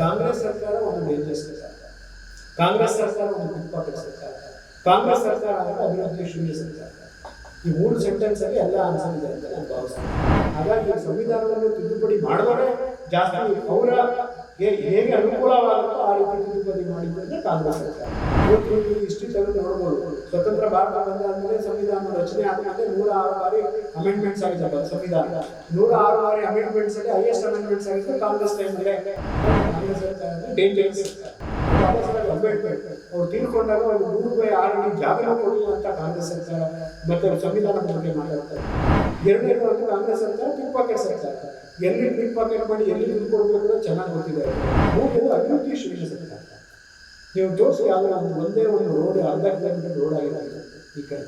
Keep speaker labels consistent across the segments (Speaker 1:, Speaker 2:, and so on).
Speaker 1: ಕಾಂಗ್ರೆಸ್ ಸರ್ಕಾರ ಒಂದು ನಿರ್ದೇಶಕ ಸರ್ಕಾರ. ಕಾಂಗ್ರೆಸ್ ಸರ್ಕಾರ ಒಂದು ಪಿಕ್ಪಾಕೆಟ್ ಸರ್ಕಾರ. ಕಾಂಗ್ರೆಸ್ ಸರ್ಕಾರ ಅಂದ್ರೆ ಅಭಿವೃದ್ಧಿ ಶೂನ್ಯ ಸರ್ಕಾರ. ಈ ಮೂರು ಸೆಂಟೆನ್ಸ್ ಅಲ್ಲಿ ಎಲ್ಲ ಆನ್ಸರ್ ಇದೆ ಅಂತ ನಾನು ಭಾವಿಸ್ತೇನೆ. ಹಾಗಾಗಿ ಸಂವಿಧಾನವನ್ನು ತಿದ್ದುಪಡಿ ಮಾಡಿದರೆ ಜಾಸ್ತಿ ಅವರ ಹೇ- ಹೇಗೆ ಅನುಕೂಲವಾಗುತ್ತೋ ಆ ರೀತಿ ತಿದ್ದುಪಡಿ ಮಾಡಿದ್ರೆ ಕಾಂಗ್ರೆಸ್ ಸರ್ಕಾರ. ನೀವು ಹಿಸ್ಟ್ರಿ ನೋಡ್ಬೋದು. ಸ್ವತಂತ್ರ ಭಾರತ ಬಂದಾದ್ಮೇಲೆ ಸಂವಿಧಾನ ರಚನೆ ಆದಮೇಲೆ ನೂರ ಆರು ಬಾರಿ ಅಮೆಂಡ್ಮೆಂಟ್ಸ್ ಆಗಿದೆ ಸಂವಿಧಾನ. ನೂರ ಆರು ಬಾರಿ ಅಮೆಂಡ್ಮೆಂಟ್ಸ್ ಅಲ್ಲಿ ಹೈಯೆಸ್ಟ್ ಅಮೆಂಡ್ಮೆಂಟ್ಸ್ ಆಗಿದೆ ಕಾಂಗ್ರೆಸ್ ಟೈಮ್ ಕಾಂಗ್ರೆಸ್ ಸರ್ಕಾರ. ಡೇಂಜರಸ್ ಸರ್ಕಾರ ಅಂಬೇಡ್ಕರ್ ಅವ್ರು ತೀರ್ಕೊಂಡಾಗ ಒಂದು ನೂರು ಬೈ ಆರು ಜಾಗ ಕೊಡಿ ಅಂತ ಕಾಂಗ್ರೆಸ್ ಸರ್ಕಾರ ಮತ್ತೆ ಸಂವಿಧಾನ ಬಗ್ಗೆ ಮಾತಾಡ್ತಾರೆ. ಎರಡನೇ ಕಾಂಗ್ರೆಸ್ ಸರ್ಕಾರ ಪಿಕ್ ಪಾಕೆಟ್ ಸರ್ಕಾರ. ಎಲ್ಲಿ ಪಿಕ್ ಪಾಕೆಟ್ ಮಾಡಿ ಎಲ್ಲಿ ದುಡ್ಡು ಅಂತ ಚೆನ್ನಾಗಿ ಗೊತ್ತಿದೆ. ಮೂರನೇದು ಅಭಿವೃದ್ಧಿ ಸರ್ಕಾರ ನೀವು ತೋರಿಸಿ ಆದರೆ ಒಂದು ಒಂದೇ ಒಂದು ರೋಡ್ ಅರ್ಧ ಕಿಲೋಮೀಟರ್ ರೋಡ್ ಆಗಿದೆ. ಈ ಕಡೆ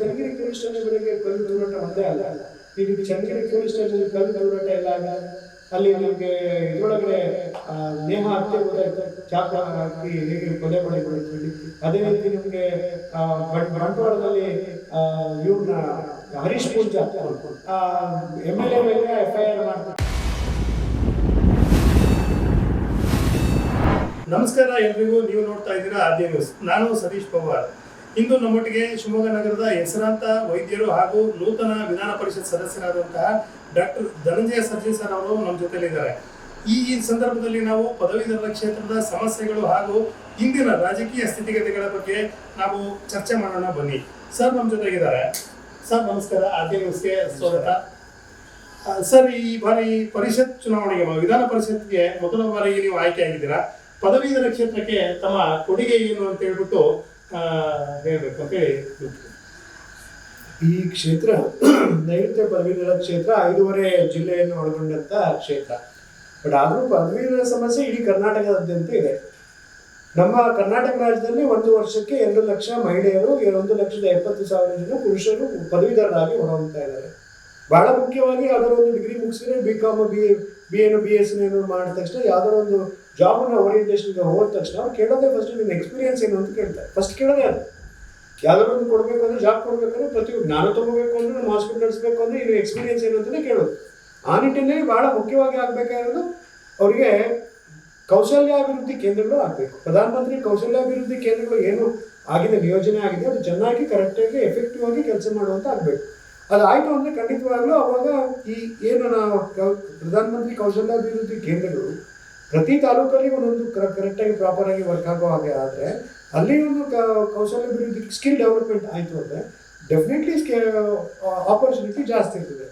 Speaker 1: ಚನ್ನಗಿರಿ ಪೊಲೀಸ್ ಸ್ಟೇಷನ್ಗಳಿಗೆ ಕಲ್ಲು ದೂರಾಟ ಒಂದೇ ಅಲ್ಲ. ಈಗ ಚನ್ನಗಿರಿ ಪೊಲೀಸ್ ಸ್ಟೇಷನ್ ಕಲ್ಲು ದೂರಾಟ ಎಲ್ಲ ಆಗ ಅಲ್ಲಿ ನಿಮಗೆ ಇದ್ರೊಳಗಡೆ ನೇಹ ಹತ್ಯೆ ಗೊತ್ತಾಯ್ತು. ಚಾಪ ಹಾಕಿ ಹೇಗೆ ಕೊಲೆ ಮಾಡಿಕೊಳ್ಳಿ ಅದೇ ರೀತಿ ನಿಮಗೆ ಬಂಟ್ವಾಳದಲ್ಲಿ ಇವ್ರನ್ನ Harish Poonja. M L A ಮೇಲೆ ಎಫ್ ಐ ಆರ್ ಮಾಡ್ತಾರೆ
Speaker 2: ನಮಸ್ಕಾರ ಎಲ್ರಿಗೂ, ನೀವು ನೋಡ್ತಾ ಇದ್ದೀರಾ ಆದ್ಯ ನ್ಯೂಸ್. ನಾನು ಸತೀಶ್ ಪವಾರ್. ಇಂದು ನಮ್ಮೊಟ್ಟಿಗೆ ಶಿವಮೊಗ್ಗ ನಗರದ ಹೆಸರಾಂತ ವೈದ್ಯರು ಹಾಗೂ ನೂತನ ವಿಧಾನ ಪರಿಷತ್ ಸದಸ್ಯರಾದಂತಹ ಡಾಕ್ಟರ್ ಧನಂಜಯ ಸರ್ಜಿ ಸರ್ ಅವರು ನಮ್ಮ ಜೊತೆಯಲ್ಲಿದ್ದಾರೆ. ಈ ಈ ಸಂದರ್ಭದಲ್ಲಿ ನಾವು ಪದವೀಧರ ಕ್ಷೇತ್ರದ ಸಮಸ್ಯೆಗಳು ಹಾಗೂ ಇಂದಿನ ರಾಜಕೀಯ ಸ್ಥಿತಿಗತಿಗಳ ಬಗ್ಗೆ ನಾವು ಚರ್ಚೆ ಮಾಡೋಣ ಬನ್ನಿ. ಸರ್, ನಮ್ಮ ಜೊತೆಗಿದ್ದಾರೆ. ಸರ್, ನಮಸ್ಕಾರ. ಆದ್ಯ ನ್ಯೂಸ್ಗೆ ಸ್ವಾಗತ. ಸರ್, ಈ ಬಾರಿ ಪರಿಷತ್ ಚುನಾವಣೆಗೆ, ವಿಧಾನ ಪರಿಷತ್ಗೆ ಮೊದಲ ಬಾರಿಗೆ ನೀವು ಆಯ್ಕೆ ಆಗಿದ್ದೀರಾ? ಪದವೀಧರ ಕ್ಷೇತ್ರಕ್ಕೆ ತಮ್ಮ ಕೊಡುಗೆ ಏನು ಅಂತ ಹೇಳ್ಬಿಟ್ಟು ಹೇಳ್ಬೇಕು ಅಂತ ಹೇಳಿ
Speaker 1: ಈ ಕ್ಷೇತ್ರ, ನೈಋತ್ಯ ಪದವೀಧರ ಕ್ಷೇತ್ರ ಐದೂವರೆ ಜಿಲ್ಲೆಯನ್ನು ಒಳಗೊಂಡಂತ ಕ್ಷೇತ್ರ. ಬಟ್ ಆದರೂ ಪದವೀಧರ ಸಮಸ್ಯೆ ಇಡೀ ಕರ್ನಾಟಕದಾದ್ಯಂತ ಇದೆ. ನಮ್ಮ ಕರ್ನಾಟಕ ರಾಜ್ಯದಲ್ಲಿ ಒಂದು ವರ್ಷಕ್ಕೆ ಎರಡು ಲಕ್ಷ ಮಹಿಳೆಯರು ಒಂದು ಲಕ್ಷದ ಎಪ್ಪತ್ತು ಸಾವಿರ ಜನ ಪುರುಷರು ಪದವೀಧರರಾಗಿ ಹೊರಹೊಮ್ತಾ ಇದ್ದಾರೆ. ಬಹಳ ಮುಖ್ಯವಾಗಿ ಯಾವ್ದಾದ್ರು ಒಂದು degree ಮುಗಿಸಿದ್ರೆ B com B B N B S ಏನು ಮಾಡಿದ ತಕ್ಷಣ ಯಾವ್ದಾದ್ರು ಒಂದು ಜಾಬ್ನ ಓರಿಯೆಂಟೇಷನ್ಗೆ ಹೋದ ತಕ್ಷಣ ಅವ್ರು ಕೇಳೋದೇ ಫಸ್ಟ್ ನಿನ್ನ ಎಕ್ಸ್ಪೀರಿಯನ್ಸ್ ಏನು ಅಂತ ಕೇಳ್ತಾರೆ. ಫಸ್ಟ್ ಕೇಳೋದೇ ಅದು. ಯಾವ್ದಾದ್ರು ಒಂದು ಕೊಡಬೇಕು ಅಂದ್ರೆ ಜಾಬ್ ಕೊಡ್ಬೇಕಂದ್ರೆ ಪ್ರತಿಯೊಬ್ಬ ನಾನು ತಗೋಬೇಕು ಅಂದ್ರೆ, ನಮ್ಮ ಹಾಸ್ಪಿಟಲ್ ನಡೆಸಬೇಕು ಅಂದ್ರೆ ಇವ್ರ ಎಕ್ಸ್ಪೀರಿಯನ್ಸ್ ಏನು ಅಂತಾನೆ ಕೇಳೋದು. ಆ ನಿಟ್ಟಿನಲ್ಲಿ ಬಹಳ ಮುಖ್ಯವಾಗಿ ಆಗಬೇಕಾಗಿರೋದು ಅವರಿಗೆ ಕೌಶಲ್ಯಾಭಿವೃದ್ಧಿ ಕೇಂದ್ರಗಳು ಆಗಬೇಕು. ಪ್ರಧಾನಮಂತ್ರಿ ಕೌಶಲ್ಯಾಭಿವೃದ್ಧಿ ಕೇಂದ್ರಗಳು ಏನು ಆಗಿದೆ ನಿಯೋಜನೆ ಆಗಿದೆ, ಅದು ಚೆನ್ನಾಗಿ ಕರೆಕ್ಟಾಗಿ ಎಫೆಕ್ಟಿವ್ ಆಗಿ ಕೆಲಸ ಮಾಡುವಂತ ಆಗಬೇಕು. ಅದಾಯಿತು ಅಂದರೆ ಖಂಡಿತವಾಗ್ಲೂ ಅವಾಗ ಈ ಏನು ನಾವು ಪ್ರಧಾನಮಂತ್ರಿ ಕೌಶಲ್ಯಾಭಿವೃದ್ಧಿ ಕೇಂದ್ರಗಳು ಪ್ರತಿ ತಾಲೂಕಲ್ಲಿ ಒಂದೊಂದು ಕರೆಕ್ಟಾಗಿ ಪ್ರಾಪರ್ ಆಗಿ ವರ್ಕ್ ಆಗೋ ಹಾಗೆ ಆದರೆ ಅಲ್ಲಿ ಒಂದು ಕೌಶಲ್ಯಾಭಿವೃದ್ಧಿ ಸ್ಕಿಲ್ ಡೆವಲಪ್ಮೆಂಟ್ ಆಯಿತು ಅಂದರೆ ಡೆಫಿನೆಟ್ಲಿ ಸ್ಕೇ ಆಪರ್ಚುನಿಟಿ ಜಾಸ್ತಿ ಇರ್ತದೆ.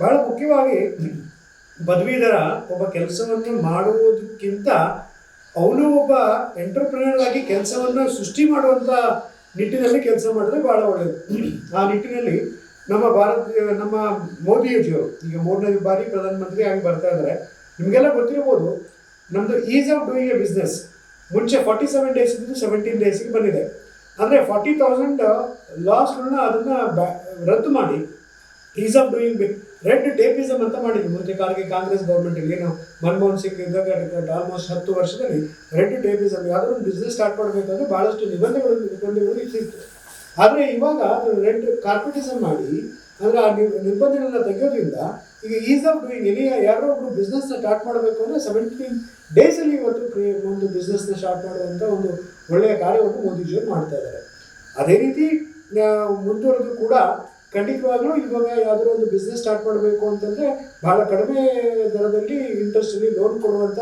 Speaker 1: ಬಹಳ ಮುಖ್ಯವಾಗಿ ಪದವೀಧರ ಒಬ್ಬ ಕೆಲಸವನ್ನು ಮಾಡುವುದಕ್ಕಿಂತ ಅವನು ಒಬ್ಬ ಎಂಟರ್ಪ್ರಿನರ್ ಆಗಿ ಕೆಲಸವನ್ನು ಸೃಷ್ಟಿ ಮಾಡುವಂಥ ನಿಟ್ಟಿನಲ್ಲಿ ಕೆಲಸ ಮಾಡಿದ್ರೆ ಬಹಳ ಒಳ್ಳೆಯದು ಆ ನಿಟ್ಟಿನಲ್ಲಿ ನಮ್ಮ ಭಾರತ, ನಮ್ಮ ಮೋದಿಜಿಯವರು, ಈಗ ಮೂರನೇ ಬಾರಿ ಪ್ರಧಾನಮಂತ್ರಿ ಆಗಿ ಬರ್ತಾ ಇದ್ದಾರೆ. ನಿಮಗೆಲ್ಲ ಗೊತ್ತಿರ್ಬೋದು ನಮ್ಮದು ease of doing a business ಮುಂಚೆ ಫಾರ್ಟಿ ಸೆವೆನ್ ಡೇಸ್ ಇದ್ದು ಸೆವೆಂಟೀನ್ ಡೇಸಿಗೆ ಬಂದಿದೆ. ಅಂದರೆ ಫಾರ್ಟಿ ತೌಸಂಡ್ ಲಾಸ್ಗಳನ್ನ ಅದನ್ನು ರದ್ದು ಮಾಡಿ ease of doing red tapism ಅಂತ ಮಾಡಿದ್ವಿ ಮುಂಚೆ ಕಾಲಕ್ಕೆ ಕಾಂಗ್ರೆಸ್ ಗೌರ್ಮೆಂಟ್ ಏನು ಮನಮೋಹನ್ ಸಿಂಗ್ ಇದ್ದಾಗ ಆಲ್ಮೋಸ್ಟ್ ಹತ್ತು ವರ್ಷದಲ್ಲಿ ರೆಡ್ ಟೇಪಿಸಮ್ ಯಾವುದೋ ಒಂದು ಬಿಸ್ನೆಸ್ ಸ್ಟಾರ್ಟ್ ಮಾಡಬೇಕಂದ್ರೆ ಭಾಳಷ್ಟು ನಿಬಂಧನೆಗಳು ನಿರ್ಬಂಧಗಳು ಇಟ್ಟಿತ್ತು ಆದರೆ ಇವಾಗ ರೆಡ್ ಕಾರ್ಪೊರೇಟಿಸಮ್ ಮಾಡಿ, ಅಂದರೆ ಆ ನಿರ್- ನಿರ್ಬಂಧಗಳನ್ನ ತೆಗೆಯೋದ್ರಿಂದ ಈಗ ಈಸ್ ಆಫ್ ಡೂಯಿಂಗ್ ಎನಿ ಯಾರೋ ಒಬ್ರು ಬಿಸ್ನೆಸ್ನ ಸ್ಟಾರ್ಟ್ ಮಾಡಬೇಕು ಅಂದರೆ ಸೆವೆಂಟೀನ್ ಡೇಸಲ್ಲಿ ಇವತ್ತು ಕ್ರಿಯೇ- ಒಂದು ಬಿಸ್ನೆಸ್ನ ಸ್ಟಾರ್ಟ್ ಮಾಡುವಂಥ ಒಂದು ಒಳ್ಳೆಯ ಕಾರ್ಯವನ್ನು ಮೋದಿಜಿಯವರು ಮಾಡ್ತಾ ಇದ್ದಾರೆ. ಅದೇ ರೀತಿ ಮುಂದುವರೆದು ಕೂಡ ಖಂಡಿತವಾಗ್ಲೂ ಇವಾಗ ಯಾವ್ದಾದ್ರು ಒಂದು ಬಿಸ್ನೆಸ್ ಸ್ಟಾರ್ಟ್ ಮಾಡಬೇಕು ಅಂತಂದ್ರೆ ಬಹಳ ಕಡಿಮೆ ದರದಲ್ಲಿ ಇಂಟ್ರೆಸ್ಟಲ್ಲಿ ಲೋನ್ ಕೊಡುವಂಥ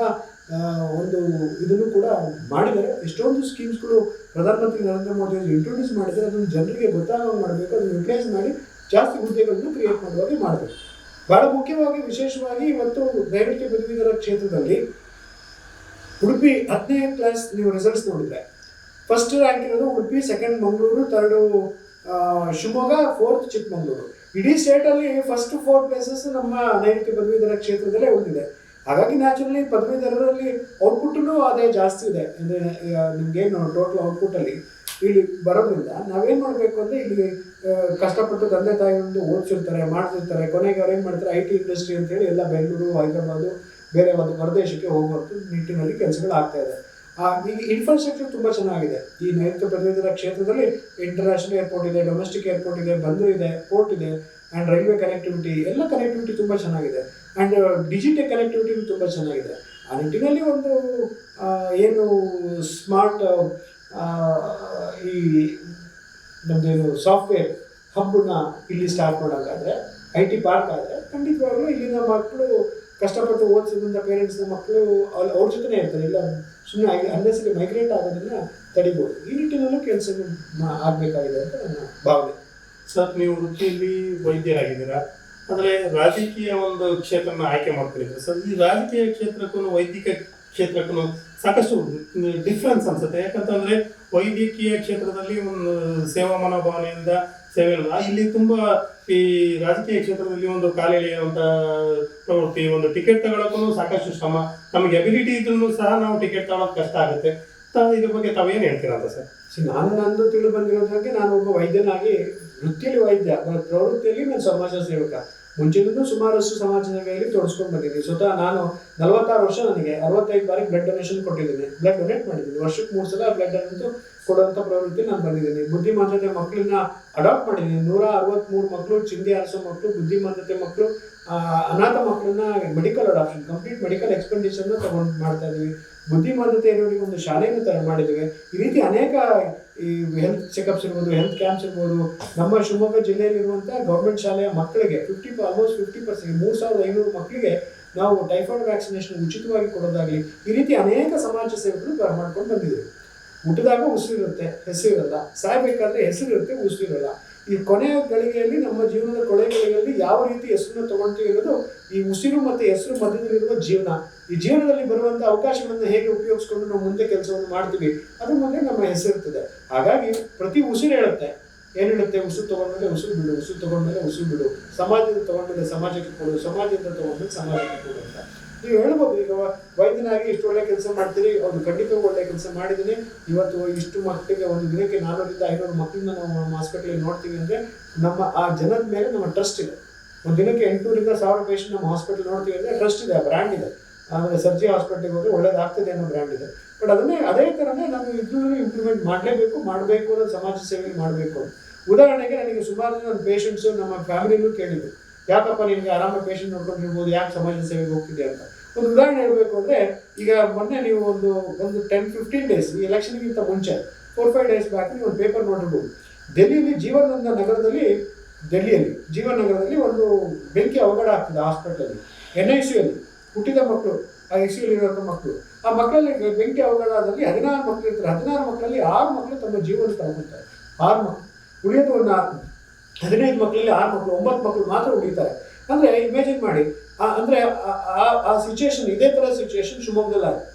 Speaker 1: ಒಂದು ಇದನ್ನು ಕೂಡ ಮಾಡಿದ್ದಾರೆ. ಎಷ್ಟೊಂದು ಸ್ಕೀಮ್ಸ್ಗಳು ಪ್ರಧಾನಮಂತ್ರಿ ನರೇಂದ್ರ ಮೋದಿ ಅವರು ಇಂಟ್ರೊಡ್ಯೂಸ್ ಮಾಡಿದರೆ ಅದನ್ನು ಜನರಿಗೆ ಗೊತ್ತಾಗ ಮಾಡಬೇಕು. ಅದನ್ನು ಯುಟಿಲೈಸ್ ಮಾಡಿ ಜಾಸ್ತಿ ಹುದ್ದೆಗಳನ್ನು ಕ್ರಿಯೇಟ್ ಮಾಡುವಾಗೆ ಮಾಡಬೇಕು. ಬಹಳ ಮುಖ್ಯವಾಗಿ, ವಿಶೇಷವಾಗಿ ಇವತ್ತು ನೈಋತ್ಯ ಬದುಕಿದರ ಕ್ಷೇತ್ರದಲ್ಲಿ ಉಡುಪಿ ಹತ್ತನೇ ಕ್ಲಾಸ್ ನೀವು ರಿಸಲ್ಟ್ಸ್ ನೋಡಿದ್ರೆ ಫಸ್ಟ್ ರ್ಯಾಂಕ್ ಇರೋದು Udupi second Mangaluru third Shivamogga fourth Chikkamagaluru. ಇಡೀ ಸ್ಟೇಟಲ್ಲಿ ಫಸ್ಟ್ ಫೋರ್ ಪ್ಲೇಸಸ್ ನಮ್ಮ ನೈರುತ್ಯ ಪದವೀಧರ ಕ್ಷೇತ್ರದಲ್ಲೇ ಉಳಿದಿದೆ. ಹಾಗಾಗಿ ನ್ಯಾಚುರಲಿ ಪದವೀಧರರಲ್ಲಿ ಔಟ್ಪುಟ್ಟೂ ಅದೇ ಜಾಸ್ತಿ ಇದೆ. ಅಂದರೆ ನಿಮಗೇನು ಟೋಟಲ್ ಔಟ್ಪುಟ್ಟಲ್ಲಿ ಇಲ್ಲಿ ಬರೋದ್ರಿಂದ ನಾವೇನು ಮಾಡಬೇಕು ಅಂದರೆ ಇಲ್ಲಿ ಕಷ್ಟಪಟ್ಟು ತಂದೆ ತಾಯಿಗಳನ್ನು ಓದಿಸಿರ್ತಾರೆ, ಮಾಡ್ತಿರ್ತಾರೆ. ಕೊನೆಗೆ ಅವ್ರು ಏನು ಮಾಡ್ತಾರೆ? ಐ ಟಿ ಇಂಡಸ್ಟ್ರಿ ಅಂತೇಳಿ ಎಲ್ಲ ಬೆಂಗಳೂರು, ಹೈದರಾಬಾದು, ಬೇರೆ ಒಂದು ಹೊರದೇಶಕ್ಕೆ ಹೋಗುವಂಥ ನಿಟ್ಟಿನಲ್ಲಿ ಕೆಲಸಗಳು ಆಗ್ತಾ ಇದೆ. ಈಗ ಇನ್ಫ್ರಾಸ್ಟ್ರಕ್ಚರ್ ತುಂಬ ಚೆನ್ನಾಗಿದೆ. ಈ ನೈಋತ್ಯ ಪದವೀಧರ ಕ್ಷೇತ್ರದಲ್ಲಿ ಇಂಟರ್ನ್ಯಾಷನಲ್ ಏರ್ಪೋರ್ಟ್ ಇದೆ ಡೊಮೆಸ್ಟಿಕ್ ಏರ್ಪೋರ್ಟ್ ಇದೆ, ಬಂದರು ಇದೆ ಪೋರ್ಟ್ ಇದೆ ಆ್ಯಂಡ್ ರೈಲ್ವೆ ಕನೆಕ್ಟಿವಿಟಿ ಎಲ್ಲ ಕನೆಕ್ಟಿವಿಟಿ ತುಂಬ ಚೆನ್ನಾಗಿದೆ. ಆ್ಯಂಡ್ ಡಿಜಿಟಲ್ ಕನೆಕ್ಟಿವಿಟಿ ತುಂಬ ಚೆನ್ನಾಗಿದೆ. ಆ ನಿಟ್ಟಿನಲ್ಲಿ ಒಂದು ಏನು ಸ್ಮಾರ್ಟ್ ಈ ನಮ್ಮದೇನು ಸಾಫ್ಟ್ವೇರ್ ಹಬ್ಬನ್ನ ಇಲ್ಲಿ ಸ್ಟಾರ್ಟ್ ಮಾಡೋಕ್ಕಾದರೆ ಐ ಟಿ ಪಾರ್ಕ್ ಆದರೆ ಖಂಡಿತವಾಗ್ಲೂ ಇಲ್ಲಿನ ಮಕ್ಕಳು ಕಷ್ಟಪಟ್ಟು ಓದಿಸಿದಂಥ ಪೇರೆಂಟ್ಸ್ನ ಮಕ್ಕಳು ಅಲ್ಲಿ ಅವ್ರ ಜೊತೆನೇ ಇರ್ತಾರೆ. ಇಲ್ಲ ಸುಮ್ಮನೆ ಅನ್ನೆಸರಿ ಮೈಗ್ರೇಟ್ ಆಗೋದನ್ನ ತಡಿಬೋದು. ಈ ನಿಟ್ಟಿನಲ್ಲೂ ಕೆಲಸ ಆಗಬೇಕಾಗಿದೆ ಅಂತ ನನ್ನ ಭಾವನೆ.
Speaker 2: ಸರ್, ನೀವು ವೃತ್ತಿಯಲ್ಲಿ ವೈದ್ಯರಾಗಿದ್ದೀರಾ? ಅಂದ್ರೆ ರಾಜಕೀಯ ಒಂದು ಕ್ಷೇತ್ರನ ಆಯ್ಕೆ ಮಾಡ್ತಿದ್ರೆ ಸರ್, ಈ ರಾಜಕೀಯ ಕ್ಷೇತ್ರಕ್ಕೂ ವೈದ್ಯಕೀಯ ಕ್ಷೇತ್ರಕ್ಕೂ ಸಾಕಷ್ಟು ಡಿಫ್ರೆನ್ಸ್ ಅನ್ಸುತ್ತೆ. ಯಾಕಂತಂದ್ರೆ ವೈದ್ಯಕೀಯ ಕ್ಷೇತ್ರದಲ್ಲಿ ಒಂದು ಸೇವಾ ಮನೋಭಾವನೆಯಿಂದ ಸೇವೆ ಇಲ್ಲಿ ತುಂಬಾ ಈ ರಾಜಕೀಯ ಕ್ಷೇತ್ರದಲ್ಲಿ ಒಂದು ಕಾಲೆಳೆಯುವಂತ ಪ್ರವೃತ್ತಿ ಒಂದು ಟಿಕೆಟ್ ತಗೊಳಕ್ಕೂ ಸಾಕಷ್ಟು ಶ್ರಮ. ನಮಗೆ ಅಬಿಲಿಟಿ ಇದ್ರೂ ಸಹ ನಾವು ಟಿಕೆಟ್ ತಗೊಳಕ್ ಕಷ್ಟ ಆಗುತ್ತೆ. ಇದ್ರ ಬಗ್ಗೆ ತಾವೇನು ಹೇಳ್ತೀರಾ ಅಂತ ಸರ್?
Speaker 1: ಸಿ ನಾನು ನಂದು ತಿಳಿದು ಬಂದಿರೋದಕ್ಕೆ ನಾನು ಒಬ್ಬ ವೈದ್ಯನಾಗಿ ವೃತ್ತಿಯಲ್ಲಿ ವೈದ್ಯ ಬಟ್ ಪ್ರವೃತ್ತಿಯಲ್ಲಿ ನಾನು ಸಮಾಜ ಸೇವಕ. ಮುಂಚಿನಿಂದ ಸುಮಾರಷ್ಟು ಸಮಾಜ ಸೇವೆಯಲ್ಲಿ ತೋರಿಸ್ಕೊಂಡು ಬಂದಿದ್ದೀನಿ ಸ್ವತಃ ನಾನು ನಲವತ್ತಾರು ವರ್ಷ ನನಗೆ ಅರವತ್ತೈದು ಬಾರಿ ಬ್ಲಡ್ ಡೊನೇಷನ್ ಕೊಟ್ಟಿದ್ದೀನಿ. ಬ್ಲಡ್ ಡೊನೇಟ್ ಮಾಡಿದ್ದೀನಿ. ವರ್ಷಕ್ಕೆ ಮೂರು ಸಲ ಬ್ಲಡ್ ಅನ್ನೋದು ಕೊಡುವಂಥ ಪ್ರವೃತ್ತಿ ನಾನು ಬಂದಿದ್ದೀನಿ. ಬುದ್ಧಿಮಾಂದ್ಯತೆ ಮಕ್ಕಳನ್ನ ಅಡಾಪ್ಟ್ ಮಾಡಿದ್ದೀನಿ. ನೂರ ಅರವತ್ತ್ಮೂರು ಮಕ್ಕಳು ಚಿಂದಿ ಆರಿಸೋ ಮಕ್ಕಳು, ಬುದ್ಧಿಮಾಂದ್ಯತೆ ಮಕ್ಕಳು ಅನಾಥ ಮಕ್ಕಳನ್ನ ಮೆಡಿಕಲ್ ಅಡಾಪ್ಷನ್ ಕಂಪ್ಲೀಟ್ ಮೆಡಿಕಲ್ ಎಕ್ಸ್ಪೆಂಡಿಚರ್ನ ತಗೊಂಡು ಮಾಡ್ತಾ ಇದ್ದೀವಿ. ಬುದ್ಧಿಮಾಂದ್ಯತೆ ಇರೋರಿಗೆ ಒಂದು ಶಾಲೆಯನ್ನು ತರ ಮಾಡಿದ್ದೇವೆ. ಈ ರೀತಿ ಅನೇಕ ಈ ಹೆಲ್ತ್ ಚೆಕಪ್ಸ್ ಇರ್ಬೋದು ಹೆಲ್ತ್ ಕ್ಯಾಂಪ್ಸ್ ಇರ್ಬೋದು, ನಮ್ಮ ಶಿವಮೊಗ್ಗ ಜಿಲ್ಲೆಯಲ್ಲಿರುವಂಥ ಗೌರ್ಮೆಂಟ್ ಶಾಲೆಯ ಮಕ್ಕಳಿಗೆ ಫಿಫ್ಟಿ ಆಲ್ಮೋಸ್ಟ್ ಫಿಫ್ಟಿ ಪರ್ಸೆಂಟ್ ಮೂರು ಸಾವಿರದ ಐನೂರು ಮಕ್ಕಳಿಗೆ ನಾವು ಟೈಫಾಯ್ಡ್ ವ್ಯಾಕ್ಸಿನೇಷನ್ ಉಚಿತವಾಗಿ ಕೊಡೋದಾಗಲಿ, ಈ ರೀತಿ ಅನೇಕ ಸಮಾಜ ಸೇವೆಗಳು ಮಾಡ್ಕೊಂಡು ಬಂದಿದ್ದೀವಿ ಹುಟ್ಟಿದಾಗ ಉಸಿರಿರುತ್ತೆ, ಹೆಸರಿರಲ್ಲ. ಸಾಯ್ಬೇಕಾದ್ರೆ ಹೆಸರಿರುತ್ತೆ, ಉಸಿರಿರಲ್ಲ. ಈ ಕೊನೆಯ ಗಳಿಗೆಯಲ್ಲಿ ನಮ್ಮ ಜೀವನದ ಕೊನೆಯ ಗಳಿಗೆಯಲ್ಲಿ ಯಾವ ರೀತಿ ಹೆಸರನ್ನ ತಗೊಳ್ತೀವಿ ಅನ್ನೋದು ಈ ಉಸಿರು ಮತ್ತು ಹೆಸರು ಮಧ್ಯದಲ್ಲಿರುವ ಜೀವನ. ಈ ಜೀವನದಲ್ಲಿ ಬರುವಂಥ ಅವಕಾಶಗಳನ್ನು ಹೇಗೆ ಉಪಯೋಗಿಸ್ಕೊಂಡು ನಾವು ಮುಂದೆ ಕೆಲಸವನ್ನು ಮಾಡ್ತೀವಿ, ಅದ್ರ ಮುಂದೆ ನಮ್ಮ ಹೆಸರಿರ್ತದೆ. ಹಾಗಾಗಿ ಪ್ರತಿ ಉಸಿರು ಹೇಳುತ್ತೆ. ಏನು ಹೇಳುತ್ತೆ? ಉಸಿರು ತಗೊಂಡ್ಮೇಲೆ ಉಸಿರು ಬಿಡು, ಉಸಿರು ತಗೊಂಡ್ಮೇಲೆ ಉಸಿರು ಬಿಡು. ಸಮಾಜದಿಂದ ತಗೊಂಡ್ಮೇಲೆ ಸಮಾಜಕ್ಕೆ ಕೊಡು, ಸಮಾಜದಿಂದ ತಗೊಂಡ್ಮೇಲೆ ಸಮಾಜಕ್ಕೆ ಕೊಡು ಅಂತ. ನೀವು ಹೇಳ್ಬೋದು, ಈಗ ವೈದ್ಯನಾಗಿ ಇಷ್ಟು ಒಳ್ಳೆ ಕೆಲಸ ಮಾಡ್ತೀರಿ ಅವ್ರು ಖಂಡಿತ ಒಳ್ಳೆ ಕೆಲಸ ಮಾಡಿದ್ದೀನಿ. ಇವತ್ತು ಇಷ್ಟು ಮಕ್ಕಳಿಗೆ ಒಂದು ದಿನಕ್ಕೆ ನಾಲ್ಕರಿಂದ ಐನೂರು ಮಕ್ಕಳನ್ನ ನಾವು ನಮ್ಮ ನೋಡ್ತೀವಿ ಅಂದರೆ ನಮ್ಮ ಆ ಜನದ ಮೇಲೆ ನಮ್ಮ ಟ್ರಸ್ಟ್ ಇದೆ. ಒಂದು ದಿನಕ್ಕೆ ಎಂಟುನೂರಿಂದ ಸಾವಿರ ಪೇಷಂಟ್ ನಮ್ಮ ಹಾಸ್ಪಿಟಲ್ ನೋಡ್ತೀವಿ ಅಂದರೆ ಟ್ರಸ್ಟ್ ಇದೆ ಬ್ರ್ಯಾಂಡ್ ಇದೆ. ಆಮೇಲೆ ಸರ್ಜಿ ಹಾಸ್ಪಿಟ್ಲಿಗೆ ಹೋದರೆ ಒಳ್ಳೇದಾಗ್ತದೆ ಅನ್ನೋ ಬ್ರ್ಯಾಂಡ್ ಇದೆ. ಬಟ್ ಅದನ್ನೇ, ಅದೇ ಥರನೇ ನಾನು ಇದನ್ನು ಇಂಪ್ಲಿಮೆಂಟ್ ಮಾಡಲೇಬೇಕು, ಮಾಡಬೇಕು ಅನ್ನೋ ಸಮಾಜ ಸೇವೆ ಮಾಡಬೇಕು ಉದಾಹರಣೆಗೆ ನನಗೆ ಸುಮಾರು ಜನ ಪೇಷಂಟ್ಸು ನಮ್ಮ ಫ್ಯಾಮಿಲಿನೂ ಕೇಳಿದ್ರು. ಯಾಕಪ್ಪ ನಿಮಗೆ ಆರಾಮ ಪೇಷಂಟ್ ನೋಡ್ಕೊಂಡಿರ್ಬೋದು, ಯಾಕೆ ಸಮಾಜ ಸೇವೆಗೆ ಹೋಗ್ತಿದೆ ಅಂತ. ಒಂದು ಉದಾಹರಣೆ ಹೇಳಬೇಕು ಅಂದರೆ, ಈಗ ಮೊನ್ನೆ ನೀವು ಒಂದು ಒಂದು ಟೆನ್ ಫಿಫ್ಟೀನ್ ಡೇಸ್ ಈ ಎಲೆಕ್ಷನ್ಗಿಂತ ಮುಂಚೆ ಫೋರ್ ಫೈವ್ ಡೇಸ್ ಬ್ಯಾಕ್ ನೀವು ಒಂದು ಪೇಪರ್ ನೋಡಿರ್ಬೋದು. ಡೆಲ್ಲಿಯಲ್ಲಿ ಜೀವನಂದ ನಗರದಲ್ಲಿ ಡೆಲ್ಲಿಯಲ್ಲಿ ಜೀವನ್ ನಗರದಲ್ಲಿ ಒಂದು ಬೆಂಕಿ ಅವಘಡ ಆಗ್ತಿದೆ ಹಾಸ್ಪಿಟಲಲ್ಲಿ. ಎನ್ ಐ ಸಿ ಅಲ್ಲಿ, ಹುಟ್ಟಿದ ಮಕ್ಕಳು, ಆ ಐ ಸಿ ಇರುವಂಥ ಮಕ್ಕಳು. ಆ ಮಕ್ಕಳಲ್ಲಿ ಬೆಂಕಿ ಅವಘಡದಲ್ಲಿ ಹದಿನಾರು ಮಕ್ಕಳು ಇರ್ತಾರೆ. ಹದಿನಾರು ಮಕ್ಕಳಲ್ಲಿ ಆರು ಮಕ್ಕಳು ತಮ್ಮ ಜೀವನ ತಗೊಂತಾರೆ ಆರು ಮಕ್ಕಳು ಉಳಿಯೋದು ಒಂದು ಹದಿನೈದು ಮಕ್ಕಳಲ್ಲಿ ಆರು ಮಕ್ಕಳು ಒಂಬತ್ತು ಮಕ್ಕಳು ಮಾತ್ರ ಉಳಿತಾರೆ. ಅಂದರೆ ಇಮ್ಯಾಜಿನ್ ಮಾಡಿ ಅಂದ್ರೆ ಆ- ಸಿಚುವೇಶನ್ ಇದೇ ಥರ ಸಿಚುವೇಶನ್ ಶಿವಮೊಗ್ಗದಲ್ಲಿ ಆಯ್ತು.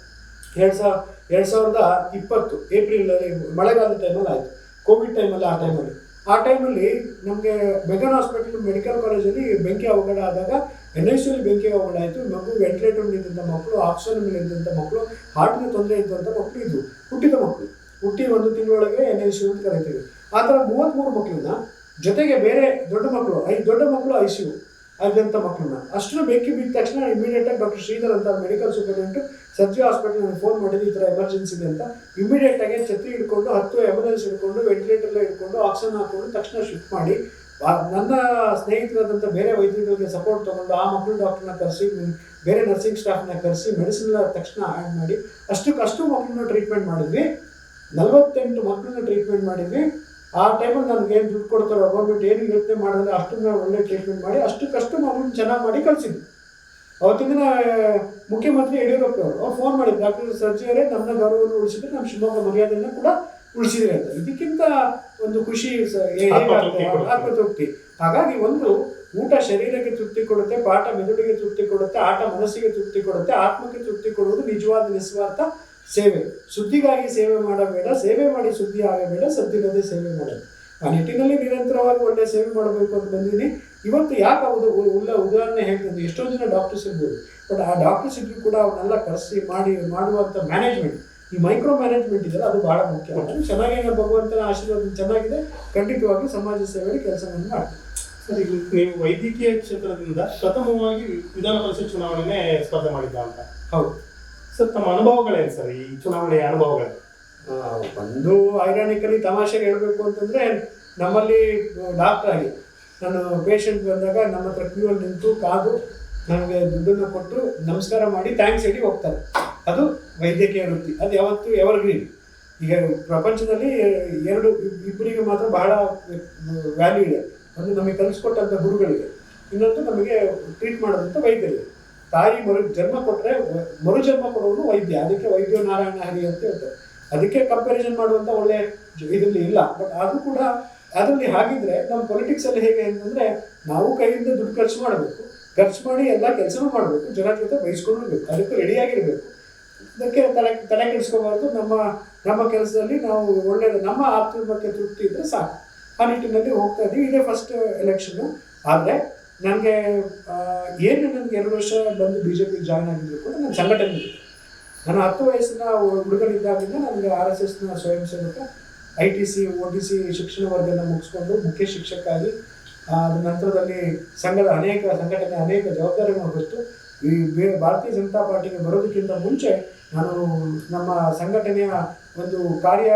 Speaker 1: ಎರಡು ಸಾವಿರ, ಎರಡು ಸಾವಿರದ ಇಪ್ಪತ್ತು ಏಪ್ರಿಲ್ ಮಳೆಗಾಲದ ಟೈಮಲ್ಲಿ ಆಯಿತು. ಕೋವಿಡ್ ಟೈಮಲ್ಲಿ ಆ ಟೈಮಲ್ಲಿ ಆ ಟೈಮಲ್ಲಿ ನಮಗೆ ಮೆಗನ್ ಹಾಸ್ಪಿಟಲ್ ಮೆಡಿಕಲ್ ಕಾಲೇಜಲ್ಲಿ ಬೆಂಕಿ ಅವಘಡ ಆದಾಗ ಎನ್ ಐ ಸಿಯಲ್ಲಿ ಬೆಂಕಿ ಅವಘಡ ಆಯಿತು. ಮಗು ವೆಂಟಿಲೇಟರ್ ನಿಂತಹ ಮಕ್ಕಳು ಆಕ್ಸಿಜನ್ ಮೇಲೆ ಇದ್ದಂಥ ಮಕ್ಕಳು ಹಾರ್ಟ್ಗೆ ತೊಂದರೆ ಇದ್ದಂಥ ಮಕ್ಕಳು ಇದ್ವು ಹುಟ್ಟಿದ ಮಕ್ಕಳು. ಹುಟ್ಟಿ ಒಂದು ತಿಂಗಳೊಳಗೆ ಎನ್ ಐ ಸಿ ಅಂತ ಕರಿತೀವಿ. ಆ ಥರ ಮೂವತ್ತ್ಮೂರು ಮಕ್ಕಳನ್ನ ಜೊತೆಗೆ ಬೇರೆ ದೊಡ್ಡ ಮಕ್ಕಳು, ಐದು ದೊಡ್ಡ ಮಕ್ಕಳು ಐ ಸಿ ಯು. ಆದಂಥ ಮಕ್ಕಳನ್ನ. ಅಷ್ಟು ಬೆಂಕಿ ಬಿದ್ದ ತಕ್ಷಣ ಇಮಿಡಿಯೇಟಾಗಿ ಡಾಕ್ಟರ್ ಶ್ರೀಧರ್ ಅಂತ medical superintendent Sarji hospital phone ಮಾಡಿದ್ದು ಈ ಥರ ಎಮರ್ಜೆನ್ಸಿ ಇದೆ ಅಂತ. ಇಮಿಡಿಯೇಟಾಗಿ ಛತ್ರಿ ಹಿಡ್ಕೊಂಡು, ಹತ್ತು ಎಂಬುಲೆನ್ಸ್ ಹಿಡ್ಕೊಂಡು ವೆಂಟಿಲೇಟರ್ ಹಿಡ್ಕೊಂಡು ಆಕ್ಸಿಜನ್ ಹಾಕೊಂಡು ತಕ್ಷಣ ಶಿಫ್ಟ್ ಮಾಡಿ. ನನ್ನ ಸ್ನೇಹಿತರಾದಂಥ ಬೇರೆ ವೈದ್ಯರಿಗೆ ಸಪೋರ್ಟ್ ತೊಗೊಂಡು ಆ ಮಕ್ಕಳು ಡಾಕ್ಟರ್ನ ಕರೆಸಿ, ಬೇರೆ ನರ್ಸಿಂಗ್ ಸ್ಟಾಫ್ನ ಕರೆಸಿ ಮೆಡಿಸಿನ್ ತಕ್ಷಣ ಆ್ಯಡ್ ಮಾಡಿ. ಅಷ್ಟಕ್ಕಷ್ಟು ಮಕ್ಕಳನ್ನ ಟ್ರೀಟ್ಮೆಂಟ್ ಮಾಡಿದ್ವಿ. ನಲವತ್ತೆಂಟು ಮಕ್ಕಳನ್ನ ಟ್ರೀಟ್ಮೆಂಟ್ ಮಾಡಿದ್ವಿ. ಆ ಟೈಮಲ್ಲಿ ನನಗೆ ಏನು ದುಡ್ಡು ಕೊಡ್ತಾರೋ ಗೌರ್ಮೆಂಟ್ ಏನು ಯೋಚನೆ ಮಾಡಿದ್ರೆ ಅಷ್ಟನ್ನ ಒಳ್ಳೆ ಟ್ರೀಟ್ಮೆಂಟ್ ಮಾಡಿ ಅಷ್ಟಕ್ಕಷ್ಟು ಮಗುನ ಚೆನ್ನಾಗಿ ಮಾಡಿ ಕಳಿಸಿದ್ವಿ. ಅವತ್ತಿನ ದಿನ ಮುಖ್ಯಮಂತ್ರಿ ಯಡಿಯೂರಪ್ಪ ಅವರು ಅವ್ರು ಫೋನ್ ಮಾಡಿದ್ರು. ಡಾಕ್ಟರ್ ಸರ್ಜಿ ಅವರೇ ನಮ್ಮ ಗೌರವವನ್ನು ಉಳಿಸಿದ್ರೆ ನಮ್ಮ ಶಿವಮೊಗ್ಗ ಮರ್ಯಾದೆಯನ್ನು ಕೂಡ ಉಳಿಸಿದ್ರೆ ಅಂತ. ಇದಕ್ಕಿಂತ ಒಂದು ಖುಷಿ
Speaker 2: ಆತ್ಮತೃಪ್ತಿ.
Speaker 1: ಹಾಗಾಗಿ ಒಂದು ಊಟ ಶರೀರಕ್ಕೆ ತೃಪ್ತಿ ಕೊಡುತ್ತೆ ಪಾಠ ಮೆದುಳಿಗೆ ತೃಪ್ತಿ ಕೊಡುತ್ತೆ ಆಟ ಮನಸ್ಸಿಗೆ ತೃಪ್ತಿ ಕೊಡುತ್ತೆ ಆತ್ಮಕ್ಕೆ ತೃಪ್ತಿ ಕೊಡುವುದು ನಿಜವಾದ ನಿಸ್ವಾರ್ಥ. ಸೇವೆ ಸುದ್ದಿಗಾಗಿ ಸೇವೆ ಮಾಡಬೇಡ ಸೇವೆ ಮಾಡಿ ಸುದ್ದಿ ಆಗಬೇಡ ಸದ್ದಿಲ್ಲದೆ ಸೇವೆ ಮಾಡೋದು ಆ ನಿಟ್ಟಿನಲ್ಲಿ ನಿರಂತರವಾಗಿ ಒಳ್ಳೆ ಸೇವೆ ಮಾಡಬೇಕು ಅಂತ ಬಂದಿದ್ದೀನಿ. ಇವತ್ತು ಯಾಕೆ ಅದು ಉಲ್ಲ ಉದಾಹರಣೆ ಹೇಳ್ತಿದ್ದೆ ಎಷ್ಟೋ ಜನ ಡಾಕ್ಟರ್ ಇರ್ಬೋದು. ಬಟ್ ಆ ಡಾಕ್ಟರ್ಸ್ ಇದ್ರು ಕೂಡ ಅವನ್ನೆಲ್ಲ ಕರೆಸಿ ಮಾಡಿ ಮಾಡುವಂಥ ಮ್ಯಾನೇಜ್ಮೆಂಟ್ ಈ ಮೈಕ್ರೋ ಮ್ಯಾನೇಜ್ಮೆಂಟ್ ಇದೆಯಲ್ಲ ಅದು ಬಹಳ ಮುಖ್ಯ. ಅದು ಚೆನ್ನಾಗಿ ಭಗವಂತನ ಆಶೀರ್ವಾದ ಚೆನ್ನಾಗಿದೆ. ಖಂಡಿತವಾಗಿ ಸಮಾಜ ಸೇವೆಯಲ್ಲಿ ಕೆಲಸವನ್ನು ಮಾಡ್ತೀವಿ
Speaker 2: ಸರ್ ಈಗ ನೀವು ವೈದ್ಯಕೀಯ ಕ್ಷೇತ್ರದಿಂದ ಪ್ರಥಮವಾಗಿ ವಿಧಾನ ಪರಿಷತ್ ಚುನಾವಣೆನೇ ಸ್ಪರ್ಧೆ ಮಾಡಿದ್ದ ಅಂತ.
Speaker 1: ಹೌದು.
Speaker 2: ಸರ್ ತಮ್ಮ ಅನುಭವಗಳೇನು ಸರ್, ಈ ಚುನಾವಣೆಯ ಅನುಭವಗಳು?
Speaker 1: ಒಂದು ಐರಾನಿಕಲಿ ತಮಾಷೆಗೆ ಹೇಳಬೇಕು ಅಂತಂದ್ರೆ, ನಮ್ಮಲ್ಲಿ ಡಾಕ್ಟರ್ ಆಗಿ ನಾನು ಪೇಷಂಟ್ ಬಂದಾಗ ನಮ್ಮ ಹತ್ರ ಕ್ಯೂ ನಿಂತು ಕಾದು ನಮಗೆ ದುಡ್ಡನ್ನು ಕೊಟ್ಟು ನಮಸ್ಕಾರ ಮಾಡಿ ಥ್ಯಾಂಕ್ಸ್ ಹೇಳಿ ಹೋಗ್ತಾರೆ. ಅದು ವೈದ್ಯಕೀಯ ವೃತ್ತಿ, ಅದು ಯಾವತ್ತೂ ಎವರ್ಗ್ರೀನ್ ಈಗ ಪ್ರಪಂಚದಲ್ಲಿ ಎರಡು, ಇಬ್ಬರಿಗೆ ಮಾತ್ರ ಬಹಳ ವ್ಯಾಲ್ಯೂ ಇದೆ. ಒಂದು ನಮಗೆ ಕಲಿಸ್ಕೊಟ್ಟಂಥ ಗುರುಗಳಿದೆ. ಇನ್ನೊಂದು ನಮಗೆ ಟ್ರೀಟ್ ಮಾಡೋದಂಥ ವೈದ್ಯರಿಗೆ ತಾಯಿ ಮರು ಜನ್ಮ ಕೊಟ್ಟರೆ ಮರುಜನ್ಮ ಕೊಡೋನು ವೈದ್ಯ. ಅದಕ್ಕೆ ವೈದ್ಯ ನಾರಾಯಣ ಹರಿ ಅಂತ ಹೇಳ್ತಾರೆ. ಅದಕ್ಕೆ ಕಂಪ್ಯಾರಿಸನ್ ಮಾಡುವಂಥ ಒಳ್ಳೆ ಇದರಲ್ಲಿ ಇಲ್ಲ. ಬಟ್ ಅದು ಕೂಡ ಅದರಲ್ಲಿ ಹಾಗಿದ್ರೆ ನಮ್ಮ ಪೊಲಿಟಿಕ್ಸಲ್ಲಿ ಹೇಗೆ ಅಂತಂದ್ರೆ ನಾವು ಕೈಯಿಂದ ದುಡ್ಡು ಖರ್ಚು ಮಾಡಬೇಕು. ಖರ್ಚು ಮಾಡಿ ಎಲ್ಲ ಕೆಲಸನೂ ಮಾಡಬೇಕು. ಜನ ಜೊತೆ ಬಯಸ್ಕೊಂಡಿರ್ಬೇಕು ಅದಕ್ಕೆ ರೆಡಿಯಾಗಿರಬೇಕು ಅದಕ್ಕೆ ತಲೆ ತಲೆ ಕೆಡಿಸ್ಕೋಬಾರ್ದು. ನಮ್ಮ ನಮ್ಮ ಕೆಲಸದಲ್ಲಿ ನಾವು ಒಳ್ಳೆಯದು ನಮ್ಮ ಆತ್ಮಕ್ಕೆ ತೃಪ್ತಿ ಇದ್ದರೆ ಸಾಕು. ಆ ನಿಟ್ಟಿನಲ್ಲಿ ಹೋಗ್ತಾ ಇದ್ದೀವಿ ಇದೇ ಫಸ್ಟ್ ಎಲೆಕ್ಷನ್ನು ಆದರೆ ನನಗೆ ಏನು ನನಗೆ ಎರಡು ವರ್ಷ ಬಂದು ಬಿ ಜೆ ಪಿ ಜಾಯ್ನ್ ಆಗಿದ್ರು ಕೂಡ ನನ್ನ ಸಂಘಟನೆ. ನಾನು ಹತ್ತು ವಯಸ್ಸಿನ ಹುಡುಗರಿದ್ದಾಗಿಂದ ನನಗೆ ಆರ್ ಎಸ್ ಎಸ್ನ ಸ್ವಯಂ ಸೇವಕ I T C O T C ಶಿಕ್ಷಣ ವರ್ಗನ ಮುಗಿಸ್ಕೊಂಡು ಮುಖ್ಯ ಶಿಕ್ಷಕಾಗಿ ಆ, ಅದ್ರ ನಂತರದಲ್ಲಿ ಸಂಘದ ಅನೇಕ ಸಂಘಟನೆ ಅನೇಕ ಜವಾಬ್ದಾರಿಗಳನ್ನು ಹೊತ್ತು ಈ ಭಾರತೀಯ ಜನತಾ ಪಾರ್ಟಿಗೆ ಬರೋದಕ್ಕಿಂತ ಮುಂಚೆ ನಾನು ನಮ್ಮ ಸಂಘಟನೆಯ ಒಂದು ಕಾರ್ಯ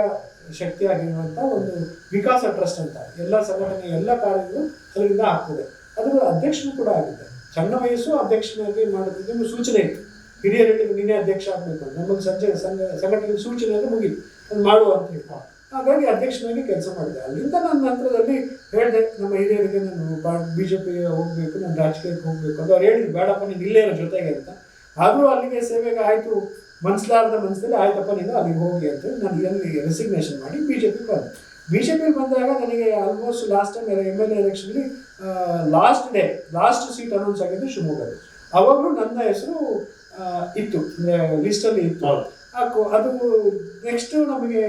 Speaker 1: ಶಕ್ತಿಯಾಗಿರುವಂಥ ಒಂದು ವಿಕಾಸ ಟ್ರಸ್ಟ್ ಅಂತ ಎಲ್ಲ ಸಂಘಟನೆ ಎಲ್ಲ ಕಾರ್ಯಗಳು ಅದರಿಂದ ಆಗ್ತದೆ ಅದರ ಅಧ್ಯಕ್ಷರು ಕೂಡ ಆಗಿದೆ ಸಣ್ಣ ವಯಸ್ಸು ಅಧ್ಯಕ್ಷನಾಗಿ ಮಾಡೋದಕ್ಕೆ ಸೂಚನೆ ಇತ್ತು. ಹಿರಿಯರು ಹೇಳಿದ್ರು ನೀನೇ ಅಧ್ಯಕ್ಷ ಆಗಬೇಕು ನಮಗೆ ಸಂಜೆ ಸಂಘ ಸಂಘಟನೆ ಸೂಚನೆ ಅಂದರೆ ಮುಗಿತು ಅದು ಮಾಡುವ ಅಂತ ಹೇಳಿ ಹಾಗಾಗಿ ಅಧ್ಯಕ್ಷನಾಗಿ ಕೆಲಸ ಮಾಡಿದೆ. ಅಲ್ಲಿಂದ ನಾನು ನಂತರದಲ್ಲಿ ಹೇಳಿದೆ, ನಮ್ಮ ಹಿರಿಯರಿಗೆ ನಾನು ಬಿ ಜೆ ಪಿಗೆ ಹೋಗಬೇಕು, ನಾನು ರಾಜಕೀಯಕ್ಕೆ ಹೋಗಬೇಕು ಅಂತ ಅವ್ರು ಹೇಳಿದ್ರು. ಬೇಡಪ್ಪ, ನೀನು ಇಲ್ಲೇ ಇರೋ ಜೊತೆಗೆ ಅಂತ. ಆದರೂ ಅಲ್ಲಿಗೆ ಸೇವೆಗೆ ಆಯಿತು. ಮನ್ಸಲಾರದ ಮನಸ್ಸಲ್ಲಿ ಆಯ್ತಪ್ಪ, ನೀನು ಅಲ್ಲಿಗೆ ಹೋಗಿ ಅಂತ ನಾನು ಇಲ್ಲಿ ರೆಸಿಗ್ನೇಷನ್ ಮಾಡಿ ಬಿ ಜೆ ಪಿಗೆ ಬಂದೆ. ಬಿ ಜೆ ಪಿ ಬಂದಾಗ ನನಗೆ almost last time M L A ಎಲೆಕ್ಷನಲ್ಲಿ last day last seat announce ಆಗಿದ್ದು ಶಿವಮೊಗ್ಗದಲ್ಲಿ. ಅವಾಗಲೂ ನನ್ನ ಹೆಸರು ಇತ್ತು. ಲಿಸ್ಟಲ್ಲಿ ಇತ್ತು. ಅದು ನೆಕ್ಸ್ಟ್ ನಮಗೆ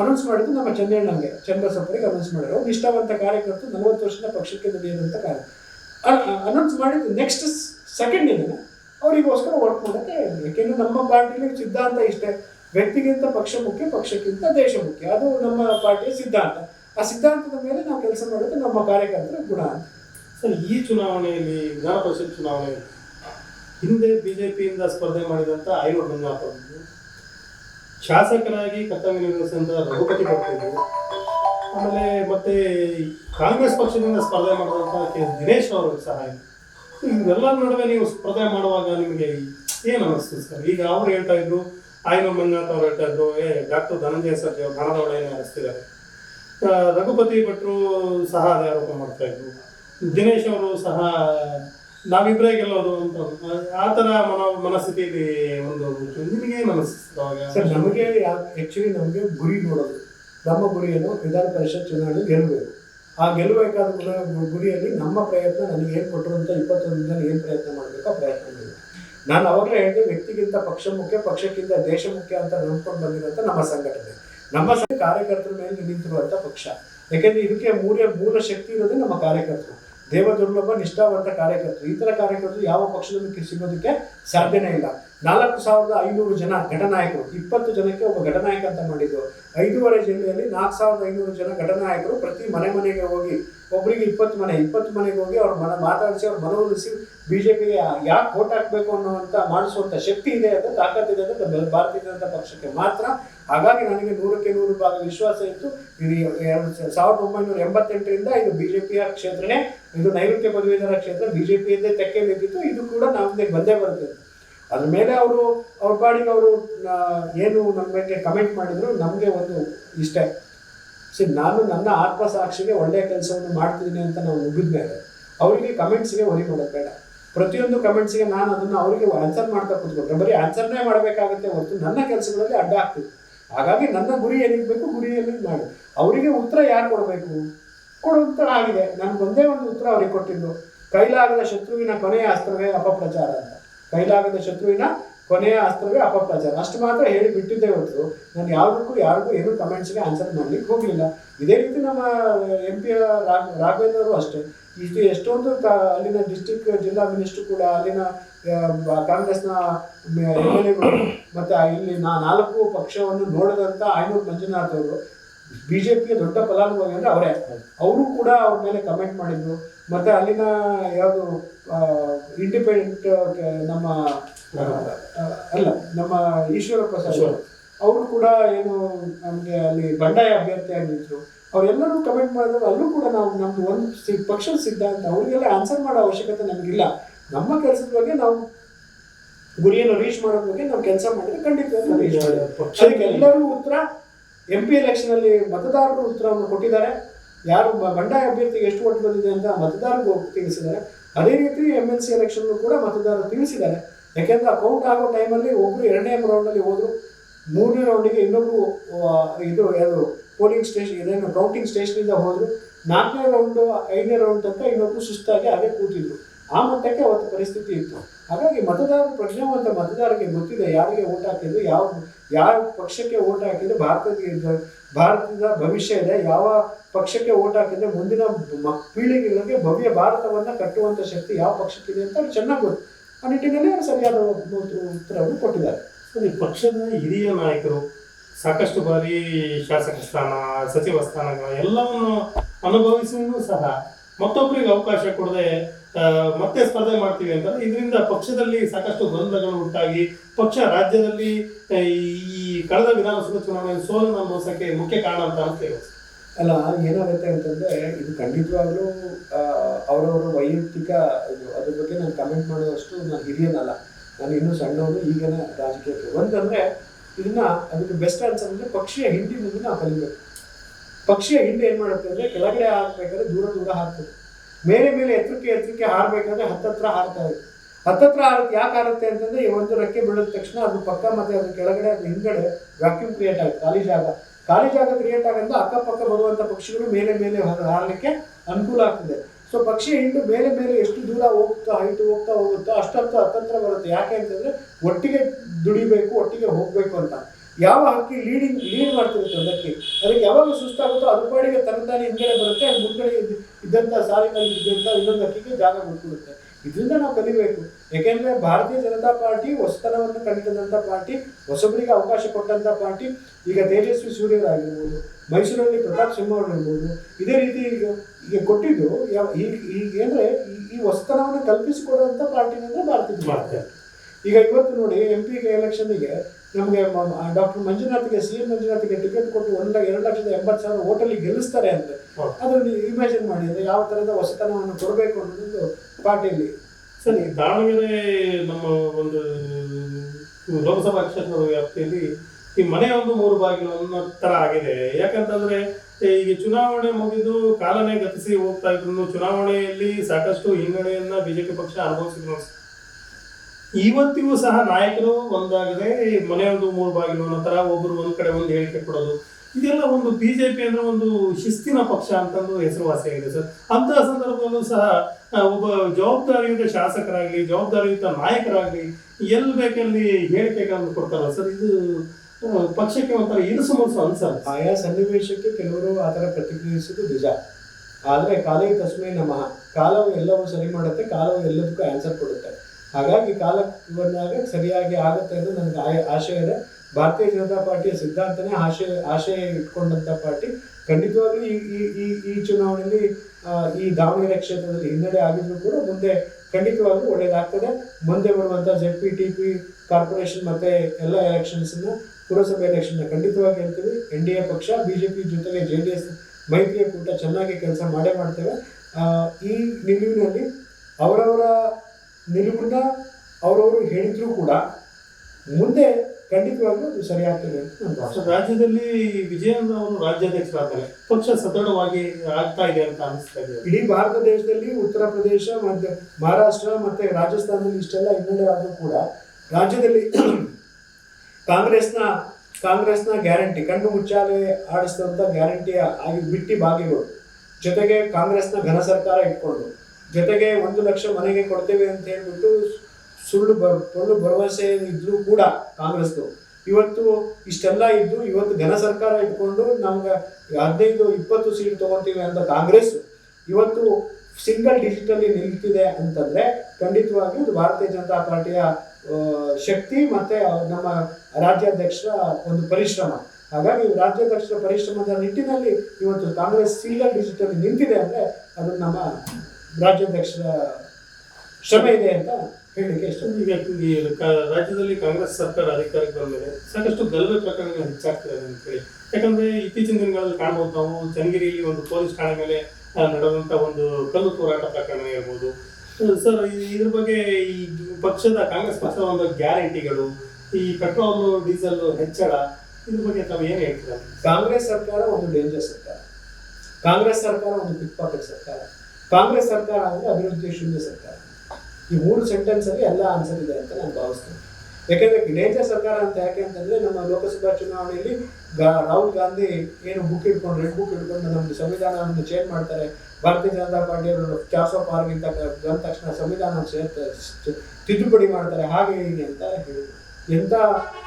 Speaker 1: ಅನೌನ್ಸ್ ಮಾಡಿದ್ದು ನಮ್ಮ ಚೆನ್ನಣ್ಣಂಗೆ ಚನ್ನಬಸಪ್ಪರಿಗೆ ಅನೌನ್ಸ್ ಮಾಡಿದ್ರು. ಅವ್ರು ನಿಷ್ಠಾವಂತ ಕಾರ್ಯಕರ್ತರು ನಲವತ್ತು ವರ್ಷದ ಪಕ್ಷಕ್ಕೆ ನಡೆಯುವಂತ ಕಾರ್ಯ. ಅನೌನ್ಸ್ ಮಾಡಿದ್ದು ನೆಕ್ಸ್ಟ್ ಸೆಕೆಂಡ್ ದಿನ ಅವರಿಗೋಸ್ಕರ ವರ್ಕ್ ಮಾಡೋಕ್ಕೆ ಯಾಕೆಂದ್ರೆ ನಮ್ಮ ಪಾರ್ಟಿಲಿ ಸಿದ್ಧಾಂತ ಇಷ್ಟೇ. ವ್ಯಕ್ತಿಗಿಂತ ಪಕ್ಷ ಮುಖ್ಯ, ಪಕ್ಷಕ್ಕಿಂತ ದೇಶ ಮುಖ್ಯ. ಅದು ನಮ್ಮ ಪಾರ್ಟಿಯ ಸಿದ್ಧಾಂತ. ಆ ಸಿದ್ಧಾಂತದ ಮೇಲೆ ನಾವು ಕೆಲಸ ಮಾಡೋದು ನಮ್ಮ ಕಾರ್ಯಕರ್ತರ ಗುಣ ಅಂತ.
Speaker 2: ಸರ್, ಈ ಚುನಾವಣೆಯಲ್ಲಿ, ವಿಧಾನ ಪರಿಷತ್ ಚುನಾವಣೆ ಹಿಂದೆ ಬಿಜೆಪಿಯಿಂದ ಸ್ಪರ್ಧೆ ಮಾಡಿದಂತ ಐವರು ಮಂಜುನಾಥ್ ಶಾಸಕರಾಗಿ ಕರ್ತವ್ಯ ನಿರ್ವಹಿಸಿದಂತ ರಘುಪತಿ ಪಟ್ಟಿದ್ರು ಆಮೇಲೆ ಮತ್ತೆ ಕಾಂಗ್ರೆಸ್ ಪಕ್ಷದಿಂದ ಸ್ಪರ್ಧೆ ಮಾಡಿದಂತ ಕೆ ದಿನೇಶ್ ಅವರು ಸಹ ಇವೆಲ್ಲ ನಡುವೆ ನೀವು ಸ್ಪರ್ಧೆ ಮಾಡುವಾಗ ನಿಮಗೆ ಏನು ಅನಿಸ್ತು ಸರ್? ಈಗ ಅವ್ರು ಹೇಳ್ತಾ ಇದ್ರು ಐನೂರು ಮಂಜುನಾಥ್ ಅವ್ರು ಹೇಳ್ತಾ ಇದ್ರು ಏ, ಡಾಕ್ಟರ್ ಧನಂಜಯ ಸರ್ ಅವರು ಹಣದ ಒಡೆಯನ್ನೇ ಹರಿಸ್ತಿದ್ದಾರೆ ರಘುಪತಿ ಭಟ್ರು ಸಹ ಅದೇ ಆರೋಪ ಮಾಡ್ತಾ ಇದ್ರು ದಿನೇಶ್ ಅವರು ಸಹ ನಾವಿಬ್ಬರೇ ಗೆಲ್ಲೋದು ಅಂತ ಆ ಥರ ಮನೋ ಮನಸ್ಥಿತಿಯಲ್ಲಿ ಒಂದು ನಿಮಗೆ ಅನಿಸ್ತು
Speaker 1: ಸರ್, ನಮಗೆ ಆ್ಯಕ್ಚುಲಿ ನಮಗೆ ಗುರಿ ನೋಡೋದು. ನಮ್ಮ ಗುರಿಯನ್ನು ವಿಧಾನ ಪರಿಷತ್ ಚುನಾವಣೆ ಗೆಲ್ಲಬೇಕು. ಆ ಗೆಲ್ಲಬೇಕಾದ ಗುರಿಯಲ್ಲಿ ನಮ್ಮ ಪ್ರಯತ್ನ ನನಗೆ ಏನು ಕೊಟ್ಟರು ಅಂತ ಇಪ್ಪತ್ತೊಂದು ದಿನ ಏನು ಪ್ರಯತ್ನ ಮಾಡಬೇಕು ಪ್ರಯತ್ನ. ನಾನು ಅವಾಗಲೇ ಹೇಳಿದೆ, ವ್ಯಕ್ತಿಗಿಂತ ಪಕ್ಷ ಮುಖ್ಯ, ಪಕ್ಷಕ್ಕಿಂತ ದೇಶ ಮುಖ್ಯ ಅಂತ ನಂಬ್ಕೊಂಡು ಬಂದಿರುವಂಥ ನಮ್ಮ ಸಂಘಟನೆ. ನಮ್ಮ ಕಾರ್ಯಕರ್ತರ ಮೇಲೆ ನಿಂತಿರುವಂಥ ಪಕ್ಷ. ಯಾಕೆಂದ್ರೆ ಇದಕ್ಕೆ ಮೂರೇ ಮೂಲ ಶಕ್ತಿ ಇರೋದೇ ನಮ್ಮ ಕಾರ್ಯಕರ್ತರು. ದೇವ ದುರ್ಲಭ, ನಿಷ್ಠಾವಂತ ಕಾರ್ಯಕರ್ತರು. ಈ ಥರ ಕಾರ್ಯಕರ್ತರು ಯಾವ ಪಕ್ಷದಲ್ಲಿ ಸಿಗೋದಕ್ಕೆ ಸಾಧ್ಯನೇ ಇಲ್ಲ. ನಾಲ್ಕು ಸಾವಿರದ ಐನೂರು ಜನ ಘಟನಾಯಕರು, ಇಪ್ಪತ್ತು ಜನಕ್ಕೆ ಒಬ್ಬ ಘಟನಾಯಕ ಅಂತ ಮಾಡಿದ್ರು. ಐದೂವರೆ ಜಿಲ್ಲೆಯಲ್ಲಿ ನಾಲ್ಕು ಸಾವಿರದ ಐನೂರು ಜನ ಘಟನಾಯಕರು ಪ್ರತಿ ಮನೆ ಮನೆಗೆ ಹೋಗಿ ಒಬ್ಬರಿಗೆ ಇಪ್ಪತ್ತು ಮನೆ, ಇಪ್ಪತ್ತು ಮನೆಗೆ ಹೋಗಿ ಅವ್ರ ಮನ ಮಾತಾಡಿಸಿ, ಅವ್ರ ಮನವೊಲಿಸಿ ಬಿ ಜೆ ಪಿಗೆ ಯಾಕೆ ವೋಟ್ ಹಾಕಬೇಕು ಅನ್ನುವಂಥ ಮಾಡಿಸುವಂಥ ಶಕ್ತಿ ಇದೆ ಅಂತ ತಾಕತ್ತಿದೆ ಅಂತ ಬ- ಭಾರತೀಯ ಜನತಾ ಪಕ್ಷಕ್ಕೆ ಮಾತ್ರ. ಹಾಗಾಗಿ ನನಗೆ ನೂರಕ್ಕೆ ನೂರು ಭಾಗ ವಿಶ್ವಾಸ ಇತ್ತು. ಇದು ಸಾವಿರದ ಒಂಬೈನೂರ ಎಂಬತ್ತೆಂಟರಿಂದ ಇದು ಬಿಜೆಪಿಯ ಕ್ಷೇತ್ರನೇ, ಇದು ನೈಋತ್ಯ ಪದವೀಧರ ಕ್ಷೇತ್ರ, ಬಿಜೆಪಿಯದ್ದೇ ತೆಕ್ಕೆ ಬೇಕಿತ್ತು ಇದು ಕೂಡ ನಮಗೆ ಬಂದೇ ಬರುತ್ತೆ. ಅದ್ರ ಮೇಲೆ ಅವರು, ಅವ್ರ ಪಾಡಿಗೆ ಅವರು ಏನು ನಮ್ಮ ಬಗ್ಗೆ ಕಮೆಂಟ್ ಮಾಡಿದ್ರು, ನಮಗೆ ಒಂದು ಇಷ್ಟೇ. ಸಿ ನಾನು ನನ್ನ ಆತ್ಮಸಾಕ್ಷಿಗೆ ಒಳ್ಳೆಯ ಕೆಲಸವನ್ನು ಮಾಡ್ತಿದ್ದೀನಿ ಅಂತ ನಾವು ಮುಗಿದ ಮೇಲೆ ಅವರಿಗೆ ಕಮೆಂಟ್ಸ್ಗೆ ಹೊರಿ ಕೊಡೋದು ಬೇಡ. ಪ್ರತಿಯೊಂದು ಕಮೆಂಟ್ಸ್ಗೆ ನಾನು ಅದನ್ನು ಅವರಿಗೆ ಆನ್ಸರ್ ಮಾಡ್ತಾ ಕೂತ್ಕೊಂಡ್ರೆ, ಬರೀ ಆನ್ಸರ್ನೇ ಮಾಡಬೇಕಾಗುತ್ತೆ ಹೊರತು ನನ್ನ ಕೆಲಸಗಳಲ್ಲಿ ಅಡ್ಡ ಆಗ್ತಿತ್ತು ಹಾಗಾಗಿ ನನ್ನ ಗುರಿ ಏನಿರಬೇಕು ಗುರಿಯಲ್ಲಿ ಮಾಡಿ. ಅವರಿಗೆ ಉತ್ತರ ಯಾರು ಕೊಡಬೇಕು? ಕೊಡೋ ಉತ್ತರ ಆಗಿದೆ. ನನಗೊಂದೇ ಒಂದೇ ಒಂದು ಉತ್ತರ ಅವರಿಗೆ ಕೊಟ್ಟಿದ್ದು, ಕೈಲಾಗದ ಶತ್ರುವಿನ ಕೊನೆಯ ಅಸ್ತ್ರವೇ ಅಪಪ್ರಚಾರ ಅಂತ. ಕೈಲಾಗದ ಶತ್ರುವಿನ ಕೊನೆಯ ಅಸ್ತ್ರವೇ ಅಪಪ್ರಚಾರ. ಅಷ್ಟು ಮಾತ್ರ ಹೇಳಿ ಬಿಟ್ಟಿದ್ದೆ ಹೊರತು ನಾನು ಯಾವುದಕ್ಕೂ ಯಾರಿಗೂ ಏನು ಕಮೆಂಟ್ಸ್ಗೆ ಆನ್ಸರ್ ಮಾಡ್ಲಿಕ್ಕೆ ಹೋಗಲಿಲ್ಲ. ಇದೇ ರೀತಿ ನಮ್ಮ ಎಂ ಪಿ ರಾಘವೇಂದ್ರ ಅವರು ಅಷ್ಟೇ. ಇಷ್ಟು ಎಷ್ಟೊಂದು ಕ- ಅಲ್ಲಿನ ಡಿಸ್ಟಿಕ್ ಜಿಲ್ಲಾ ಮಿನಿಸ್ಟರ್ ಕೂಡ ಅಲ್ಲಿನ ಕಾಂಗ್ರೆಸ್ನ ಎಂ ಎಲ್ ಎಗಳು ಮತ್ತು ಇಲ್ಲಿ ನಾ, ನಾಲ್ಕು ಪಕ್ಷವನ್ನು ನೋಡಿದಂಥ ಐನೂರು ಮಂಜುನಾಥ್ ಅವರು ಬಿ ಜೆ ಪಿಯ ದೊಡ್ಡ ಫಲಾನುಭವಿ ಅಂದರೆ ಅವರೇ. ಅವರು ಕೂಡ ಅವ್ರ ಮೇಲೆ ಕಮೆಂಟ್ ಮಾಡಿದ್ರು. ಮತ್ತು ಅಲ್ಲಿನ ಯಾವುದು ಇಂಡಿಪೆಂಡೆಂಟ್ ನಮ್ಮ ಅಲ್ಲ ನಮ್ಮ ಈಶ್ವರ ಪ್ರಸಾದ್ ಅವರು ಕೂಡ ಏನು ನಮಗೆ ಅಲ್ಲಿ ಬಂಡಾಯ ಅಭ್ಯರ್ಥಿಯಾಗಿ ನಿಂತರು ಅವರೆಲ್ಲರೂ ಕಮೆಂಟ್ ಮಾಡಿದ್ರು ಅಲ್ಲೂ ಕೂಡ ನಾವು ನಮ್ದು ಒಂದು ಸಿ ಪಕ್ಷದ ಸಿದ್ಧಾಂತ ಅವರಿಗೆಲ್ಲ ಆನ್ಸರ್ ಮಾಡೋ ಅವಶ್ಯಕತೆ ನಮಗಿಲ್ಲ. ನಮ್ಮ ಕೆಲಸದ ಬಗ್ಗೆ ನಾವು ಗುರಿಯನ್ನು ರೀಚ್ ಮಾಡೋದ್ರ ಬಗ್ಗೆ ನಾವು ಕೆಲಸ ಮಾಡಿದ್ರೆ ಖಂಡಿತ ರೀಚ್ ಎಲ್ಲರೂ ಉತ್ತರ ಎಂ ಪಿ ಎಲೆಕ್ಷನ್ ಅಲ್ಲಿ ಮತದಾರರು ಉತ್ತರವನ್ನು ಕೊಟ್ಟಿದ್ದಾರೆ. ಯಾರು ಬಂಡಾಯ ಅಭ್ಯರ್ಥಿಗೆ ಎಷ್ಟು ಓಟ್ ಬಂದಿದೆ ಅಂತ ಮತದಾರರು ತಿಳಿಸಿದ್ದಾರೆ. ಅದೇ ರೀತಿ ಎಂ ಎಲ್ ಸಿ ಎಲೆಕ್ಷನ್ ಕೂಡ ಮತದಾರರು ತಿಳಿಸಿದ್ದಾರೆ. ಯಾಕೆಂದ್ರೆ ಕೌಂಟ್ ಆಗೋ ಟೈಮಲ್ಲಿ ಒಬ್ರು ಎರಡನೇ ರೌಂಡಲ್ಲಿ ಹೋದ್ರು, ಮೂರನೇ ರೌಂಡಿಗೆ ಇನ್ನೊಬ್ಬರು ಇದು ಯಾರು ಪೋಲಿಂಗ್ ಸ್ಟೇಷನ್ ಇದೇನು ಕೌಂಟಿಂಗ್ ಸ್ಟೇಷನಿಂದ ಹೋದರು, ನಾಲ್ಕನೇ ರೌಂಡ್ ಐದನೇ ರೌಂಡ್ ತನಕ ಇನ್ನೊಬ್ಬರು ಸುಸ್ತಾಗಿ ಹಾಗೆ ಕೂತಿದ್ರು. ಆ ಮಟ್ಟಕ್ಕೆ ಅವತ್ತು ಪರಿಸ್ಥಿತಿ ಇತ್ತು. ಹಾಗಾಗಿ ಮತದಾರರು ಪ್ರಜ್ಞಾವಂತ ಮತದಾರರಿಗೆ ಗೊತ್ತಿದೆ ಯಾರಿಗೆ ಓಟ್ ಹಾಕಿದ್ರು, ಯಾವ ಯಾವ ಪಕ್ಷಕ್ಕೆ ಓಟ್ ಹಾಕಿದ್ರು ಭಾರತದ ಭಾರತದ ಭವಿಷ್ಯ ಇದೆ. ಯಾವ ಪಕ್ಷಕ್ಕೆ ಓಟ್ ಹಾಕಿದ್ರೆ ಮುಂದಿನ ಪೀಳಿಗೆಗಳಿಗೆ ಭವ್ಯ ಭಾರತವನ್ನ ಕಟ್ಟುವಂತ ಶಕ್ತಿ ಯಾವ ಪಕ್ಷಕ್ಕಿದೆ ಅಂತ ಅವ್ರು ಚೆನ್ನಾಗಿ ಗೊತ್ತು. ಆ ನಿಟ್ಟಿನಲ್ಲಿ ಅವರು ಸರಿಯಾದ ಉತ್ತರ- ಉತ್ತರವನ್ನು ಕೊಟ್ಟಿದ್ದಾರೆ.
Speaker 2: ಸರಿ, ಪಕ್ಷದ ಹಿರಿಯ ನಾಯಕರು, ಸಾಕಷ್ಟು ಬಾರಿ ಶಾಸಕ ಸ್ಥಾನ, ಸಚಿವ ಸ್ಥಾನಗಳ ಎಲ್ಲವನ್ನು ಅನುಭವಿಸಿದ್ರು ಸಹ ಮತ್ತೊಬ್ಬರಿಗೆ ಅವಕಾಶ ಕೊಡದೆ ಮತ್ತೆ ಸ್ಪರ್ಧೆ ಮಾಡ್ತೀವಿ ಅಂತಂದ್ರೆ ಇದರಿಂದ ಪಕ್ಷದಲ್ಲಿ ಸಾಕಷ್ಟು ಗೊಂದಲಗಳು ಉಂಟಾಗಿ ಪಕ್ಷ ರಾಜ್ಯದಲ್ಲಿ ಈ ಕಳೆದ ವಿಧಾನಸಭಾ ಚುನಾವಣೆ ಸೋಲನ್ನು ಮೋಸಕ್ಕೆ ಮುಖ್ಯ ಕಾರಣ ಅಂತ ಅನ್ಸ್ತೇವೆ
Speaker 1: ಅಲ್ಲ, ಏನಾಗುತ್ತೆ ಅಂತಂದ್ರೆ ಇದು ಖಂಡಿತವಾಗ್ಲೂ ಅವರವರ ವೈಯಕ್ತಿಕ ಇದು, ಅದ್ರ ಬಗ್ಗೆ ನಾನು ಕಮೆಂಟ್ ಮಾಡೋದಷ್ಟು ನಾನು ಹಿರಿಯನಲ್ಲ. ನಾನು ಇನ್ನೂ ಸಣ್ಣವನು, ಈಗನೇ ರಾಜಕೀಯಕ್ಕೆ ಒಂದಂದ್ರೆ ಇದನ್ನ ಅದಕ್ಕೆ ಬೆಸ್ಟ್ ಆನ್ಸರ್ ಅಂದ್ರೆ ಪಕ್ಷೀಯ ಮುಂದೆ ನಾವು ಕಲಿಬೇಕು. ಪಕ್ಷಿಯ ಹಿಂಡಿ ಏನ್ ಮಾಡುತ್ತೆ ಅಂದ್ರೆ ಕೆಳಗಡೆ ಹಾಕ್ಬೇಕಾದ್ರೆ ದೂರ ದೂರ ಹಾಕ್ತದೆ ಮೇಲೆ ಮೇಲೆ ಎತ್ತರಕ್ಕೆ ಎತ್ತರಕ್ಕೆ ಹಾರಬೇಕಾದ್ರೆ ಹತ್ತತ್ರ ಹಾರ್ತಾ ಇದೆ ಹತ್ತತ್ರ ಹಾರುತ್ತೆ, ಯಾಕೆ ಹಾರುತ್ತೆ ಅಂತಂದ್ರೆ ಈ ಒಂದು ರೆಕ್ಕೆ ಬೀಳಿದ ತಕ್ಷಣ ಅದು ಪಕ್ಕ ಮತ್ತೆ ಅದ್ರ ಕೆಳಗಡೆ ಅದ್ರ ಹಿಂದ್ಗಡೆ ವ್ಯಾಕ್ಯೂಮ್ ಕ್ರಿಯೇಟ್ ಆಗುತ್ತೆ, ಖಾಲಿ ಜಾಗ. ಖಾಲಿ ಜಾಗ ಕ್ರಿಯೇಟ್ ಆಗಂದ್ರೆ ಅಕ್ಕಪಕ್ಕ ಬರುವಂತ ಪಕ್ಷಿಗಳು ಮೇಲೆ ಮೇಲೆ ಹಾರ್ಲಿಕ್ಕೆ ಅನುಕೂಲ ಆಗ್ತದೆ. ಸೊ ಪಕ್ಷಿ ಹಿಂಡು ಮೇಲೆ ಮೇಲೆ ಎಷ್ಟು ದೂರ ಹೋಗ್ತಾ ಹೈಟ್ ಹೋಗ್ತಾ ಹೋಗುತ್ತೋ ಅಷ್ಟಂತೂ ಹತ್ತತ್ರ ಬರುತ್ತೆ. ಯಾಕೆ ಅಂತಂದ್ರೆ ಒಟ್ಟಿಗೆ ದುಡಿಬೇಕು, ಒಟ್ಟಿಗೆ ಹೋಗಬೇಕು ಅಂತ. ಯಾವ ಹಕ್ಕಿ ಲೀಡಿಂಗ್ ಲೀಡ್ ಮಾಡ್ತಿರುತ್ತೆ ಅದಕ್ಕೆ? ಅದಕ್ಕೆ ಯಾವಾಗ ಸುಸ್ತಾಗುತ್ತೋ ಅದ್ರ ಪಾಡಿಗೆ ತನ್ನದಾನೆ ಹಿಂದ್ಗಡೆ ಬರುತ್ತೆ ಅದು ಇದ್ದ- ಇದ್ದಂಥ ಸಾಲಿನಲ್ಲಿ ಇದ್ದಂಥ ಇನ್ನೊಂದು ಹಕ್ಕಿಗೆ ಜಾಗ ಬಿಟ್ಬಿಡುತ್ತೆ ಇದರಿಂದ ನಾವು ಕಲಿಬೇಕು. ಏಕೆಂದರೆ ಭಾರತೀಯ ಜನತಾ ಪಾರ್ಟಿ ಹೊಸತನವನ್ನು ಕಂಡಿದಂಥ ಪಾರ್ಟಿ, ಹೊಸಬರಿಗೆ ಅವಕಾಶ ಕೊಟ್ಟಂತ ಪಾರ್ಟಿ, ಈಗ ತೇಜಸ್ವಿ ಸೂರ್ಯರಾಗಿರ್ಬೋದು ಮೈಸೂರಲ್ಲಿ ಪ್ರತಾಪ್ ಸಿಂಹ ಅವರಿರ್ಬೋದು ಇದೇ ರೀತಿ ಈಗ ಈಗ ಕೊಟ್ಟಿದ್ದು, ಯಾವ ಈಗ ಈಗ ಈ- ಹೊಸತನವನ್ನು ಕಲ್ಪಿಸಿಕೊಡುವಂತ ಪಾರ್ಟಿ ಅಂದ್ರೆ ಭಾರತೀಯ ಪಾರ್ಟಿ. ಈಗ ಇವತ್ತು ನೋಡಿ ಎಂ ಪಿ ಎಲೆಕ್ಷನ್ಗೆ ನಮಗೆ ಡಾಕ್ಟರ್ ಮಂಜುನಾಥ್ಗೆ ಸಿ ಎಂ ಮಂಜುನಾಥ್ಗೆ ಟಿಕೆಟ್ ಕೊಟ್ಟು ಒಂದು ಎರಡು ಲಕ್ಷದ ಎಂಬತ್ತು ಸಾವಿರ ಓಟಲ್ಲಿ ಗೆಲ್ಲಿಸ್ತಾರೆ ಅಂದರೆ ಅದು ಇಮ್ಯಾಜಿನ್ ಮಾಡಿ ಅಂದರೆ ಯಾವ ಥರದ ಹೊಸತನವನ್ನು ಕೊಡಬೇಕು ಅನ್ನೋದು ಪಾರ್ಟಿಯಲ್ಲಿ.
Speaker 2: ಸರಿ. ದಾವಣಗೆರೆ ನಮ್ಮ ಒಂದು ಲೋಕಸಭಾ ಕ್ಷೇತ್ರದ ವ್ಯಾಪ್ತಿಯಲ್ಲಿ ಈ ಮನೆ ಒಂದು ಮೂರು ಬಾಗಿಲು ಅನ್ನೋ ಥರ ಆಗಿದೆ. ಯಾಕಂತಂದರೆ ಈಗ ಚುನಾವಣೆ ಮುಗಿದು ಕಾಲನೇ ಗತಿಸಿ ಹೋಗ್ತಾ ಇದ್ರು ಚುನಾವಣೆಯಲ್ಲಿ ಸಾಕಷ್ಟು ಹಿನ್ನಡೆಯನ್ನ ಬಿಜೆಪಿ ಪಕ್ಷ ಅನುಭವಿಸಿದ್ರು. ಇವತ್ತಿಗೂ ಸಹ ನಾಯಕರು ಒಂದಾಗದೆ. ಮನೆಯೊಂದು ಮೂರು ಬಾಗಿಲು ಅನ್ನೋ ತರ ಒಬ್ರು ಒಂದ್ ಕಡೆ ಒಂದು ಹೇಳಿಕೆ ಕೊಡೋದು. ಇದೆಲ್ಲ ಒಂದು ಬಿಜೆಪಿ ಅಂದ್ರೆ ಒಂದು ಶಿಸ್ತಿನ ಪಕ್ಷ ಅಂತಂದು ಹೆಸರುವಾಸಿಯಾಗಿದೆ ಸರ್. ಅಂತಹ ಸಂದರ್ಭದಲ್ಲೂ ಸಹ ಒಬ್ಬ ಜವಾಬ್ದಾರಿಯುತ ಶಾಸಕರಾಗಲಿ, ಜವಾಬ್ದಾರಿಯುತ ನಾಯಕರಾಗಲಿ ಎಲ್ಲಿ ಬೇಕಲ್ಲಿ ಹೇಳಿಕೆಗಳನ್ನು ಕೊಡ್ತಾರಲ್ಲ ಸರ್? ಇದು ಪಕ್ಷಕ್ಕೆ ಒಂಥರ ಇರಿಸು ಮುರುಸು ಅನ್ಸಲ್ಲ
Speaker 1: ಆಯಾ ಸನ್ನಿವೇಶಕ್ಕೆ ಕೆಲವರು ಆ ಥರ ಪ್ರತಿಕ್ರಿಯಿಸೋದು ನಿಜ. ಆದರೆ ಕಾಲೇ ತಸ್ಮೈ ನಮಃ. ಕಾಲವು ಎಲ್ಲವೂ ಸರಿ ಮಾಡುತ್ತೆ, ಕಾಲವು ಎಲ್ಲದಕ್ಕೂ ಆನ್ಸರ್ ಕೊಡುತ್ತೆ. ಹಾಗಾಗಿ ಕಾಲ ಬಂದಾಗ ಸರಿಯಾಗಿ ಆಗುತ್ತೆ ಅನ್ನೋದು ನನಗೆ ಆಶಯ ಇದೆ. ಭಾರತೀಯ ಜನತಾ ಪಾರ್ಟಿಯ ಸಿದ್ಧಾಂತನೇ ಆಶಯ ಆಶಯ ಇಟ್ಕೊಂಡಂಥ ಪಾರ್ಟಿ. ಖಂಡಿತವಾಗ್ಲೂ ಈ ಈ ಈ ಚುನಾವಣೆಯಲ್ಲಿ ಈ ದಾವಣಗೆರೆ ಕ್ಷೇತ್ರದಲ್ಲಿ ಹಿನ್ನಡೆ ಆಗಿದ್ರು ಕೂಡ ಮುಂದೆ ಖಂಡಿತವಾಗಿಯೂ ಒಳ್ಳೇದಾಗ್ತದೆ. ಮುಂದೆ ಬರುವಂತ Z P T P corporation ಮತ್ತೆ ಎಲ್ಲ ಎಲೆಕ್ಷನ್ಸನ್ನು ಪುರಸಭೆ ಎಲೆಕ್ಷನ್ ಖಂಡಿತವಾಗಿ ಹೇಳ್ತೀವಿ. ಎನ್ ಡಿ ಎ ಪಕ್ಷ ಬಿಜೆಪಿ ಜೊತೆಗೆ ಜೆ ಡಿ ಎಸ್ ಮೈತ್ರಿಯ ಕೂಟ ಚೆನ್ನಾಗಿ ಕೆಲಸ ಮಾಡೇ ಮಾಡ್ತೇವೆ. ಈ ನಿಲುವಿನಲ್ಲಿ ಅವರವರ ನಿಲುವನ್ನ ಅವರವರು ಹೇಳಿದ್ರು ಕೂಡ ಮುಂದೆ ಖಂಡಿತವಾಗ್ಲೂ ಅದು ಸರಿಯಾಗ್ತದೆ ಅಂತ ನನ್ನ ಭಾಷೆ
Speaker 2: ರಾಜ್ಯದಲ್ಲಿ ವಿಜಯೇಂದ್ರ ಅವರು ರಾಜ್ಯಾಧ್ಯಕ್ಷರಾದರೆ ಪಕ್ಷ ಸದೃಢವಾಗಿ ಆಗ್ತಾ ಇದೆ ಅಂತ ಅನಿಸ್ತಾ ಇದೆ.
Speaker 1: ಇಡೀ ಭಾರತ ದೇಶದಲ್ಲಿ ಉತ್ತರ ಪ್ರದೇಶ ಮತ್ತೆ ಮಹಾರಾಷ್ಟ್ರ ಮತ್ತೆ ರಾಜಸ್ಥಾನದಲ್ಲಿ ಇಷ್ಟೆಲ್ಲ ಹಿನ್ನಡೆ ಆದರೂ ಕೂಡ ರಾಜ್ಯದಲ್ಲಿ ಕಾಂಗ್ರೆಸ್ನ ಕಾಂಗ್ರೆಸ್ನ ಗ್ಯಾರಂಟಿ ಕಣ್ಣು ಮುಚ್ಚಾಲೆ ಆಡಿಸಿದಂಥ ಗ್ಯಾರಂಟಿ ಆಗಿ ಬಿಟ್ಟಿ ಭಾಗಿಗಳು ಜೊತೆಗೆ ಕಾಂಗ್ರೆಸ್ನ ಘನ ಸರ್ಕಾರ ಇಟ್ಕೊಂಡು ಜೊತೆಗೆ ಒಂದು ಲಕ್ಷ ಮನೆಗೆ ಕೊಡ್ತೇವೆ ಅಂತ ಹೇಳ್ಬಿಟ್ಟು ಸುಳ್ಳು ಬ ಸುಳ್ಳು ಭರವಸೆ ಇದ್ರೂ ಕೂಡ ಕಾಂಗ್ರೆಸ್ದು. ಇವತ್ತು ಇಷ್ಟೆಲ್ಲ ಇದ್ದು ಇವತ್ತು ಘನ ಸರ್ಕಾರ ಇಟ್ಕೊಂಡು ನಮ್ಗೆ ಹದಿನೈದು, ಇಪ್ಪತ್ತು ಸೀಟ್ ತಗೊಂತೀವಿ ಅಂತ ಕಾಂಗ್ರೆಸ್ ಇವತ್ತು ಸಿಂಗಲ್ ಡಿಜಿಟಲ್ಲಿ ನಿಲ್ತಿದೆ ಅಂತಂದ್ರೆ ಖಂಡಿತವಾಗಿಯೂ ಇದು ಭಾರತೀಯ ಜನತಾ ಪಾರ್ಟಿಯ ಶಕ್ತಿ ಮತ್ತೆ ನಮ್ಮ ರಾಜ್ಯಾಧ್ಯಕ್ಷರ ಒಂದು ಪರಿಶ್ರಮ. ಹಾಗಾಗಿ ರಾಜ್ಯಾಧ್ಯಕ್ಷರ ಪರಿಶ್ರಮದ ನಿಟ್ಟಿನಲ್ಲಿ ಇವತ್ತು ಕಾಂಗ್ರೆಸ್ ಸಿಂಗಲ್ ಡಿಜಿಟಲ್ ನಿಂತಿದೆ ಅಂದ್ರೆ ಅದು ನಮ್ಮ ರಾಜ್ಯಾಧ್ಯಕ್ಷರ ಶ್ರಮ ಇದೆ ಅಂತ ಹೇಳಲಿಕ್ಕೆ ಇಷ್ಟ
Speaker 2: ಈಗ ಈ ರಾಜ್ಯದಲ್ಲಿ ಕಾಂಗ್ರೆಸ್ ಸರ್ಕಾರ ಅಧಿಕಾರಕ್ಕೆ ಬಂದ ಮೇಲೆ ಸಾಕಷ್ಟು ಗಲಭೆ ಪ್ರಕರಣಗಳು ಹೆಚ್ಚಾಗ್ತದೆ ಅಂತ ಹೇಳಿ. ಯಾಕಂದ್ರೆ ಇತ್ತೀಚಿನ ದಿನಗಳಲ್ಲಿ ಕಾಣಬಹುದು ನಾವು ಚನ್ನಗಿರಿಯಲ್ಲಿ ಒಂದು ಪೊಲೀಸ್ ಠಾಣೆ ಮೇಲೆ ನಡೆದಂಥ ಒಂದು ಕಲ್ಲು ತೂರಾಟ ಪ್ರಕರಣ ಇರ್ಬೋದು. ಸರ್ ಇದ್ರ ಬಗ್ಗೆ ಈ ಪಕ್ಷದ ಕಾಂಗ್ರೆಸ್ ಪಕ್ಷದ ಒಂದು ಗ್ಯಾರಂಟಿಗಳು ಈ ಪೆಟ್ರೋಲ್ ಡೀಸೆಲ್ ಹೆಚ್ಚಳ ಇದ್ರ ಬಗ್ಗೆ ತಾವು ಏನು ಹೇಳ್ತೀರಾ?
Speaker 1: ಕಾಂಗ್ರೆಸ್ ಸರ್ಕಾರ ಒಂದು ಡೇಂಜರ್ ಸರ್ಕಾರ. ಕಾಂಗ್ರೆಸ್ ಸರ್ಕಾರ ಒಂದು ಪಿಕ್ ಪಾಕೆಟ್ ಸರ್ಕಾರ. ಕಾಂಗ್ರೆಸ್ ಸರ್ಕಾರ ಅಂದರೆ ಅಭಿವೃದ್ಧಿ ಶೂನ್ಯ ಸರ್ಕಾರ. ಈ ಮೂರು ಸೆಂಟೆನ್ಸ್ ಅಲ್ಲಿ ಎಲ್ಲ ಆನ್ಸರ್ ಇದೆ ಅಂತ ನಾನು ಭಾವಿಸ್ತೇನೆ. ಯಾಕೆಂದರೆ ಡೇಂಜರ್ ಸರ್ಕಾರ ಅಂತ ಯಾಕೆ ಅಂತಂದ್ರೆ ನಮ್ಮ ಲೋಕಸಭಾ ಚುನಾವಣೆಯಲ್ಲಿ ಗಾ- ರಾಹುಲ್ ಗಾಂಧಿ ಏನು ಬುಕ್ ಇಟ್ಕೊಂಡು ರೆಡ್ ಬುಕ್ ಇಟ್ಕೊಂಡು ನಮ್ಮ ಸಂವಿಧಾನವನ್ನು ಚೇಂಜ್ ಮಾಡ್ತಾರೆ. ಭಾರತೀಯ ಜನತಾ ಪಾರ್ಟಿಯವರು ಚಾರ್ಸೋ ಪಾರ್ಗಿಂತ ಬಂದ ತಕ್ಷಣ ಸಂವಿಧಾನ ತಿದ್ದುಪಡಿ ಮಾಡ್ತಾರೆ. ಹಾಗೆ ಹೀಗೆ ಅಂತ ಹೇಳಿದ್ರು. ಎಂಥ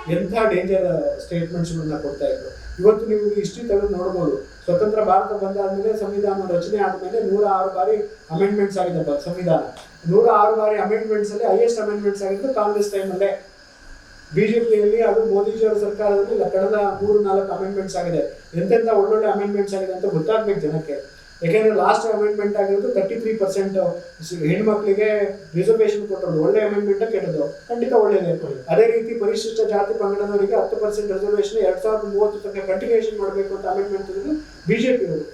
Speaker 1: ಎಂಥ ಡೇಂಜರ್ ಸ್ಟೇಟ್ಮೆಂಟ್ಸ್ಗಳನ್ನ ಕೊಡ್ತಾ ಇದ್ರು. ಇವತ್ತು ನೀವು ಹಿಸ್ಟ್ರಿ ತೆಗೆದು ನೋಡ್ಬೋದು. ಸ್ವತಂತ್ರ ಭಾರತ ಬಂದಾದ್ಮೇಲೆ ಸಂವಿಧಾನ ರಚನೆ ಆದ್ಮೇಲೆ ನೂರ ಆರು ಬಾರಿ ಅಮೆಂಡ್ಮೆಂಟ್ಸ್ ಆಗಿದೆ ಸಂವಿಧಾನ. ನೂರ ಆರು ಬಾರಿ ಅಮೆಂಡ್ಮೆಂಟ್ಸ್ ಅಲ್ಲಿ ಹೈಯೆಸ್ಟ್ ಅಮೆಂಡ್ಮೆಂಟ್ಸ್ ಆಗಿದ್ದು ಕಾಂಗ್ರೆಸ್ ಟೈಮಲ್ಲೇ ಬಿಜೆಪಿಯಲ್ಲಿ ಅದು ಮೋದಿಜಿಯವರ ಸರ್ಕಾರದಲ್ಲಿ ಕಳೆದ ಮೂರು ನಾಲ್ಕು ಅಮೆಂಡ್ಮೆಂಟ್ಸ್ ಆಗಿದೆ. ಎಂತೆಂಥ ಒಳ್ಳೊಳ್ಳೆ ಅಮೆಂಡ್ಮೆಂಟ್ಸ್ ಆಗಿದೆ ಅಂತ ಗೊತ್ತಾಗ್ಬೇಕು ಜನಕ್ಕೆ. ಯಾಕೆಂದ್ರೆ ಲಾಸ್ಟ್ ಅಮೆಂಡ್ಮೆಂಟ್ ಆಗಿರೋದು ತರ್ಟಿ ತ್ರೀ ಪರ್ಸೆಂಟ್ ಹೆಣ್ಮಕ್ಳಿಗೆ ರಿಸರ್ವೇಶನ್ ಕೊಟ್ಟರು ಒಳ್ಳೆ ಅಮೆಂಡ್ಮೆಂಟ್ ಕೆಟ್ಟದ್ದು. ಖಂಡಿತ ಒಳ್ಳೇದೇ. ಅದೇ ರೀತಿ ಪರಿಶಿಷ್ಟ ಜಾತಿ ಪಂಗಡದವರಿಗೆ ಹತ್ತು ಪರ್ಸೆಂಟ್ ರಿಸರ್ವೇಶನ್ ಎರಡ್ ಸಾವಿರದ ಮೂವತ್ತು ತನಕ ಕಂಟಿನ್ಯೂಷನ್ ಮಾಡಬೇಕು ಅಂತ ಅಮೆಂಡ್ಮೆಂಟ್ ಬಿ ಬಿಜೆಪಿ ಅವರು.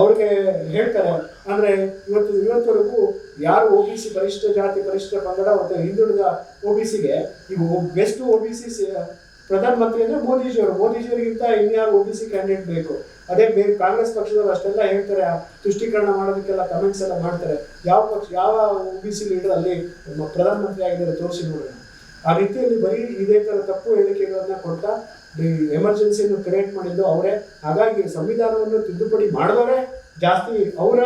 Speaker 1: ಅವ್ರಿಗೆ ಹೇಳ್ತಾರೆ. ಅಂದ್ರೆ ಇವತ್ತು ಇವತ್ತವರೆಗೂ ಯಾರು ಒ ಬಿ ಸಿ ಪರಿಶಿಷ್ಟ ಜಾತಿ, ಪರಿಶಿಷ್ಟ ಪಂಗಡ ಮತ್ತು ಹಿಂದುಳಿದ ಒ ಬಿ ಸಿಗೆ ಈಗ ಬೆಸ್ಟ್ ಒ ಬಿ ಸಿ ಪ್ರಧಾನಮಂತ್ರಿ ಅಂದ್ರೆ ಮೋದಿಜಿಯವರು. ಮೋದಿಜಿಯವರಿಗಿಂತ ಇನ್ಯಾರು ಒ ಬಿ ಸಿ ಕ್ಯಾಂಡಿಡೇಟ್ ಬೇಕು? ಅದೇ ಬೇರೆ ಕಾಂಗ್ರೆಸ್ ಪಕ್ಷದವರು ಅಷ್ಟೆಲ್ಲ ಹೇಳ್ತಾರೆ ತುಷ್ಟೀಕರಣ ಮಾಡೋದಕ್ಕೆಲ್ಲ ಕಮೆಂಟ್ಸ್ ಎಲ್ಲ ಮಾಡ್ತಾರೆ. ಯಾವ ಪಕ್ಷ, ಯಾವ ಒ ಬಿ ಸಿ ಲೀಡರ್ ಅಲ್ಲಿ ನಮ್ಮ ಪ್ರಧಾನಮಂತ್ರಿ ಆಗಿದ್ದಾರೆ ತೋರಿಸಿ ನೋಡೋಣ. ಆ ರೀತಿಯಲ್ಲಿ ಬರೀ ಇದೇ ತರ ತಪ್ಪು ಹೇಳಿಕೆಗಳನ್ನ ಕೊಡ್ತಾ ಎಮರ್ಜೆನ್ಸಿಯನ್ನು ಕ್ರಿಯೇಟ್ ಮಾಡಿದ್ದು ಅವರೇ. ಹಾಗಾಗಿ ಸಂವಿಧಾನವನ್ನು ತಿದ್ದುಪಡಿ ಮಾಡಿದವರೇ ಜಾಸ್ತಿ ಅವರ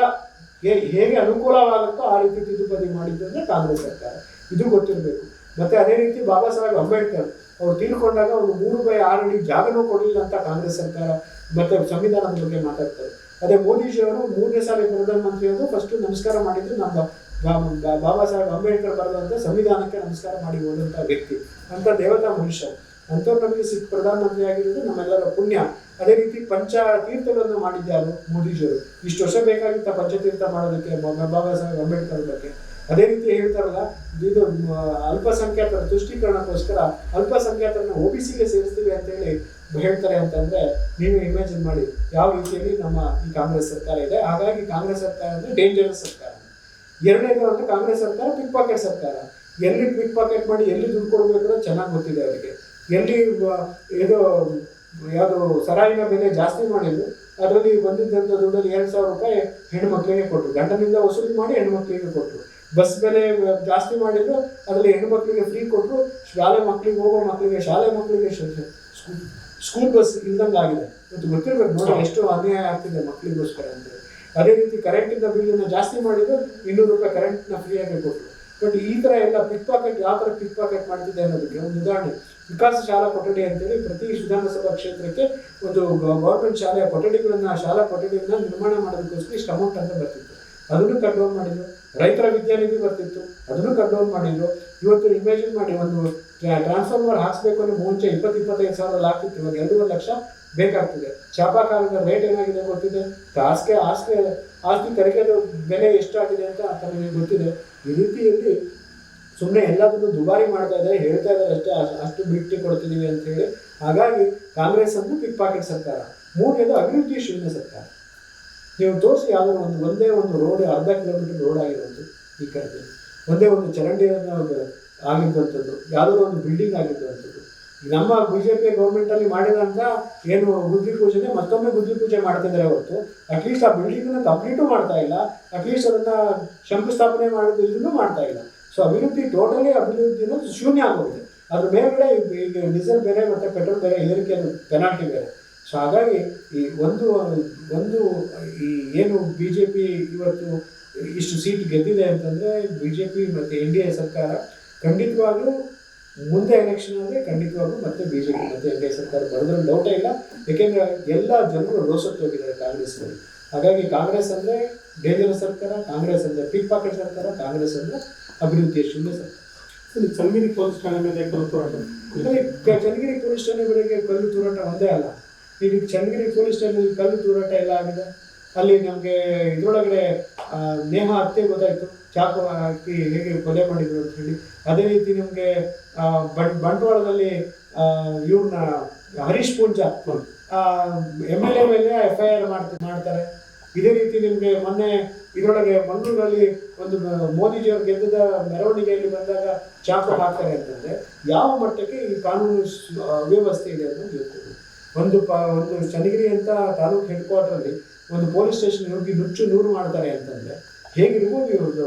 Speaker 1: ಹೇಗೆ ಅನುಕೂಲವಾಗುತ್ತೋ ಆ ರೀತಿ ತಿದ್ದುಪಡಿ ಮಾಡಿದ್ದು ಅಂದ್ರೆ ಕಾಂಗ್ರೆಸ್ ಸರ್ಕಾರ. ಇದು ಗೊತ್ತಿರಬೇಕು. ಮತ್ತೆ ಅದೇ ರೀತಿ ಬಾಬಾ ಸಾಹೇಬ್ ಅಂಬೇಡ್ಕರ್, ಅವ್ರು ತೀರ್ಕೊಂಡಾಗ ಒಂದು ಮೂರು ಬೈ ಆರು ಅಡಿ ಜಾಗನೂ ಕೊಡಲಿಲ್ಲ ಅಂತ ಕಾಂಗ್ರೆಸ್ ಸರ್ಕಾರ. ಮತ್ತೆ ಸಂವಿಧಾನದ ಬಗ್ಗೆ ಮಾತಾಡ್ತಾರೆ. ಅದೇ ಮೋದಿಜಿ ಅವರು ಮೂರನೇ ಸಾರಿ ಪ್ರಧಾನಮಂತ್ರಿ ಅವರು ಫಸ್ಟ್ ನಮಸ್ಕಾರ ಮಾಡಿದ್ರು ನಮ್ಮ ಬಾಬಾ ಸಾಹೇಬ್ ಅಂಬೇಡ್ಕರ್ ಬರೆದಂತ ಸಂವಿಧಾನಕ್ಕೆ ನಮಸ್ಕಾರ ಮಾಡಿ ಹೋದಂತ ವ್ಯಕ್ತಿ. ಅಂತ ದೇವತಾ ಮನುಷ್ಯ. ಅಂಥವ್ರು ನಮಗೆ ಸಿಕ್ಕ ಪ್ರಧಾನಮಂತ್ರಿ ಆಗಿರೋದು ನಮ್ಮೆಲ್ಲರ ಪುಣ್ಯ. ಅದೇ ರೀತಿ ಪಂಚ ತೀರ್ಥಗಳನ್ನು ಮಾಡಿದ್ಯಾರು ಮೋದಿಜಿಯವರು ಇಷ್ಟು ವರ್ಷ ಬೇಕಾಗಿತ್ತ ಪಂಚತೀರ್ಥ ಮಾಡೋದಕ್ಕೆ ಬಾಬಾ ಸಾಹೇಬ್ ಅಂಬೇಡ್ಕರ್ ಬಗ್ಗೆ. ಅದೇ ರೀತಿ ಹೇಳ್ತಾರಲ್ಲ, ಇದು ಅಲ್ಪಸಂಖ್ಯಾತರ ತುಷ್ಟೀಕರಣಕ್ಕೋಸ್ಕರ ಅಲ್ಪಸಂಖ್ಯಾತರನ್ನ ಒ ಬಿ ಸಿಗೆ ಸೇರಿಸ್ತೀವಿ ಅಂತ ಹೇಳಿ ಹೇಳ್ತಾರೆ ಅಂತಂದ್ರೆ, ನೀವು ಇಮ್ಯಾಜಿನ್ ಮಾಡಿ ಯಾವ ರೀತಿಯಲ್ಲಿ ನಮ್ಮ ಈ ಕಾಂಗ್ರೆಸ್ ಸರ್ಕಾರ ಇದೆ. ಹಾಗಾಗಿ ಕಾಂಗ್ರೆಸ್ ಸರ್ಕಾರ ಅಂದ್ರೆ ಡೇಂಜರಸ್ ಸರ್ಕಾರ. ಎರಡನೇದು ಅಂದ್ರೆ ಕಾಂಗ್ರೆಸ್ ಸರ್ಕಾರ ಪಿಕ್ ಪಾಕೆಟ್ ಸರ್ಕಾರ. ಎಲ್ಲಿ ಪಿಕ್ ಪಾಕೆಟ್ ಮಾಡಿ ಎಲ್ಲಿ ದುಡ್ಡು ಕೊಡಬೇಕು ಅನ್ನೋದು ಚೆನ್ನಾಗಿ ಗೊತ್ತಿದೆ ಅವರಿಗೆ. ಎಲ್ಲಿ ಇದು, ಯಾವುದು ಸರಾಯಿನ ಬೆಲೆ ಜಾಸ್ತಿ ಮಾಡಿದ್ರು, ಅದರಲ್ಲಿ ಬಂದಿದ್ದಂಥ ದುಡ್ಡಲ್ಲಿ ಎರಡು ಸಾವಿರ ರೂಪಾಯಿ ಹೆಣ್ಮಕ್ಳಿಗೆ ಕೊಟ್ಟರು ಗಂಡನಿಂದ ವಸೂಲಿ ಮಾಡಿ ಹೆಣ್ಮಕ್ಳಿಗೆ ಕೊಟ್ಟರು ಬಸ್ ಬೆಲೆ ಜಾಸ್ತಿ ಮಾಡಿದ್ರು, ಅದರಲ್ಲಿ ಹೆಣ್ಮಕ್ಳಿಗೆ ಫ್ರೀ ಕೊಟ್ಟರು ಶಾಲೆ ಮಕ್ಕಳಿಗೆ ಹೋಗೋ ಮಕ್ಕಳಿಗೆ ಶಾಲೆ ಮಕ್ಕಳಿಗೆ ಸ್ಕೂಲ್ ಬಸ್ ಇಲ್ದಂಗೆ ಆಗಿದೆ. ಮತ್ತೆ ಗೊತ್ತಿರ್ಬೇಕು ನೋಡಿ ಎಷ್ಟು ಅನ್ಯಾಯ ಆಗ್ತಿದೆ ಮಕ್ಕಳಿಗೋಸ್ಕರ ಅಂತ. ಅದೇ ರೀತಿ ಕರೆಂಟಿಂದ ಬಿಲ್ಲನ್ನು ಜಾಸ್ತಿ ಮಾಡಿದ್ರು ಇನ್ನೂರು ರೂಪಾಯಿ ಕರೆಂಟ್ನ ಫ್ರೀಯಾಗಿ ಕೊಟ್ಟರು ಬಟ್ ಈ ಥರ ಎಲ್ಲ ಪಿಕ್ ಪಾಕೆಟ್ ಯಾವ ಥರ ಪಿಕ್ ಪಾಕೆಟ್ ಮಾಡ್ತಿದೆ ಅನ್ನೋದಕ್ಕೆ ಒಂದು ಉದಾಹರಣೆ. ವಿಕಾಸ ಶಾಲಾ ಕೊಠಡಿ ಅಂತೇಳಿ ಪ್ರತಿ ವಿಧಾನಸಭಾ ಕ್ಷೇತ್ರಕ್ಕೆ ಒಂದು ಗೌರ್ಮೆಂಟ್ ಶಾಲೆಯ ಕೊಠಡಿಗಳನ್ನು ಶಾಲಾ ಕೊಠಡಿಗಳನ್ನ ನಿರ್ಮಾಣ ಮಾಡೋದಕ್ಕೋಸ್ಕರ ಇಷ್ಟು ಅಮೌಂಟ್ ಅಂತ ಬರ್ತಿತ್ತು. ಅದನ್ನು ಕಂಟ್ರೋಲ್ ಮಾಡಿದ್ರು. ರೈತರ ವಿದ್ಯಾನಿಧಿ ಬರ್ತಿತ್ತು. ಅದನ್ನು ಕಂಟ್ರೋಲ್ ಮಾಡಿದ್ರು. ಇವತ್ತು ಇಮ್ಯಾಜಿನ್ ಮಾಡಿ ಒಂದು ಟ್ರಾನ್ಸ್ಫಾರ್ಮರ್ ಹಾಕ್ಸ್ಬೇಕು ಅಂದ್ರೆ ಮುಂಚೆ ಇಪ್ಪತ್ತು, ಇಪ್ಪತ್ತೈದು ಸಾವಿರ ಆಗ್ತಿತ್ತು ಇವಾಗ ಎರಡೂವರೆ ಲಕ್ಷ ಬೇಕಾಗ್ತದೆ. ಚಾಪಾಕಾಲದ ರೇಟ್ ಏನಾಗಿದೆ ಗೊತ್ತಿದೆ? ಹಾಸಿಗೆ ಹಾಸಿಗೆ ಆಸ್ತಿ ತೆರಿಗೆದ ಬೆಲೆ ಎಷ್ಟಾಗಿದೆ ಅಂತ ತಮಗೆ ಗೊತ್ತಿದೆ. ಈ ರೀತಿಯಲ್ಲಿ ಸುಮ್ಮನೆ ಎಲ್ಲದನ್ನು ದುಬಾರಿ ಮಾಡ್ತಾ ಇದ್ದಾರೆ, ಹೇಳ್ತಾ ಇದ್ದಾರೆ ಅಷ್ಟೇ, ಅಷ್ಟು ಬಿಟ್ಟು ಕೊಡ್ತಿದ್ದೀವಿ ಅಂತ ಹೇಳಿ. ಹಾಗಾಗಿ ಕಾಂಗ್ರೆಸ್ ಅಂದ್ರೆ ಪಿಕ್ ಪಾಕೆಟ್ ಸರ್ಕಾರ, ಮೂರನೇದು ಅಭಿವೃದ್ಧಿ ಶೂನ್ಯ ಸರ್ಕಾರ. ನೀವು ತೋರಿಸಿ ಯಾವುದೋ ಒಂದು, ಒಂದೇ ಒಂದು ರೋಡ್ ಅರ್ಧ ಕಿಲೋಮೀಟರ್ ರೋಡ್ ಆಗಿರೋದು ಈ ಕಡೆ ಒಂದೇ ಒಂದು ಚರಂಡಿಯನ್ನು ಆಗಿದ್ದಂಥದ್ದು. ಯಾವುದೋ ಒಂದು ಬಿಲ್ಡಿಂಗ್ ಆಗಿದ್ದಂಥದ್ದು. ನಮ್ಮ ಬಿ ಬಿಜೆಪಿ ಗೌರ್ಮೆಂಟ್ ಅಲ್ಲಿ ಮಾಡಿದಂತ ಏನು ಬುದ್ಧಿ ಪೂಜೆನೇ ಮತ್ತೊಮ್ಮೆ ಬುದ್ಧಿ ಪೂಜೆ ಮಾಡ್ತಿದ್ದಾರೆ ಹೊರತು. ಅಟ್ಲೀಸ್ಟ್ ಆ ಬಿಲ್ಡಿಂಗ್ನ ಕಂಪ್ಲೀಟು ಮಾಡ್ತಾ ಇಲ್ಲ. ಅಟ್ಲೀಸ್ಟ್ ಅದನ್ನು ಶಂಕುಸ್ಥಾಪನೆ ಮಾಡಿದ್ದು ಇದನ್ನು ಮಾಡ್ತಾ ಇಲ್ಲ. ಸೊ ಅಭಿವೃದ್ಧಿ ಟೋಟಲಿ ಅಭಿವೃದ್ಧಿನೂ ಶೂನ್ಯ ಆಗೋಗಿದೆ. ಅದ್ರ ಮೇಲ್ಗಡೆ ಈಗ ಡೀಸೆಲ್ ಬೇರೆ ಮತ್ತೆ ಪೆಟ್ರೋಲ್ ಬೇರೆ ಏರಿಕೆ ಪೆನಾಲ್ಟಿ ಬೇರೆ. ಸೊ ಹಾಗಾಗಿ ಈ ಒಂದು ಒಂದು ಈ ಏನು ಬಿ ಜೆ ಪಿ ಇವತ್ತು ಇಷ್ಟು ಸೀಟ್ ಗೆದ್ದಿದೆ ಅಂತಂದ್ರೆ ಬಿ ಜೆ ಪಿ ಮತ್ತು ಎನ್ ಡಿ ಎ ಸರ್ಕಾರ ಖಂಡಿತವಾಗ್ಲೂ ಮುಂದೆ ಎಲೆಕ್ಷನ್ ಆದರೆ ಖಂಡಿತವಾಗ್ಲೂ ಮತ್ತೆ ಬಿ ಜೆ ಪಿ ಮತ್ತೆ ಎನ್ ಡಿ ಎ ಸರ್ಕಾರ ಬರೋದ್ರಲ್ಲಿ ಡೌಟೇ ಇಲ್ಲ. ಯಾಕೆಂದ್ರೆ ಎಲ್ಲ ಜನರು ರೋಸತ್ ಹೋಗಿದ್ದಾರೆ ಕಾಂಗ್ರೆಸ್ನಲ್ಲಿ. ಹಾಗಾಗಿ ಕಾಂಗ್ರೆಸ್ ಅಂದ್ರೆ ಡೇಂಜರಸ್ ಸರ್ಕಾರ ಕಾಂಗ್ರೆಸ್ ಅಂದ್ರೆ ಪಿಕ್ ಪಾಕೆಟ್ ಸರ್ಕಾರ ಕಾಂಗ್ರೆಸ್ ಅಂದ್ರೆ ಅಭಿವೃದ್ಧಿಯ ಶೂನ್ಯ ಸರ್ಕಾರ.
Speaker 2: ಇಲ್ಲಿ ಚನ್ನಗಿರಿ ಪೊಲೀಸ್ ಠಾಣೆ ಮೇಲೆ ಕಲ್ಲು ತೋರಾಟ?
Speaker 1: ಚನ್ನಗಿರಿ ಪೊಲೀಸ್ ಠಾಣೆ ಬೆಳಗ್ಗೆ ಕಲ್ಲು ತೂರಾಟ ಒಂದೇ ಅಲ್ಲ. ಈಗ ಚನ್ನಗಿರಿ ಪೊಲೀಸ್ ಠಾಣೆಯಲ್ಲಿ ಕಲ್ಲು ತೂರಾಟ ಎಲ್ಲ ಆಗಿದೆ. ಅಲ್ಲಿ ನಮಗೆ ಇದರೊಳಗಡೆ ನೇಹ ಹತ್ಯೆ ಗೊತ್ತಾಯ್ತು. ಚಾಕು ಹಾಕಿ ಹೇಗೆ ಕೊಲೆ ಮಾಡಿದ್ರು ಅಂತ ಹೇಳಿ. ಅದೇ ರೀತಿ ನಿಮಗೆ ಬಂಟ್ವಾಳದಲ್ಲಿ ಇವ್ರನ್ನ Harish Poonja M L A ಮೇಲೆ ಎಫ್ ಐ ಆರ್ ಮಾಡ್ತಾರೆ. ಇದೇ ರೀತಿ ನಿಮಗೆ ಮೊನ್ನೆ ಇದರೊಳಗೆ ಮಂಗಳೂರಲ್ಲಿ ಒಂದು ಮೋದಿಜಿ ಮೋದಿಜಿಯವರು ಗೆದ್ದದ ಮೆರವಣಿಗೆಯಲ್ಲಿ ಬಂದಾಗ ಚಾಕು ಹಾಕ್ತಾರೆ ಅಂತಂದ್ರೆ, ಯಾವ ಮಟ್ಟಕ್ಕೆ ಈ ಕಾನೂನು ವ್ಯವಸ್ಥೆ ಇದೆ ಅಂತ ತಿಳ್ಕೊಂಡು ಒಂದು ಪ, ಒಂದು ಚನ್ನಗಿರಿ ಅಂತ ತಾಲೂಕು ಹೆಡ್ ಕ್ವಾರ್ಟರಲ್ಲಿ ಒಂದು ಪೊಲೀಸ್ ಸ್ಟೇಷನ್ ಹೋಗಿ ನುಚ್ಚು ನೂರು ಮಾಡ್ತಾರೆ ಅಂತಂದ್ರೆ ಹೇಗಿರ್ಬೋದು ಇವ್ರದ್ದು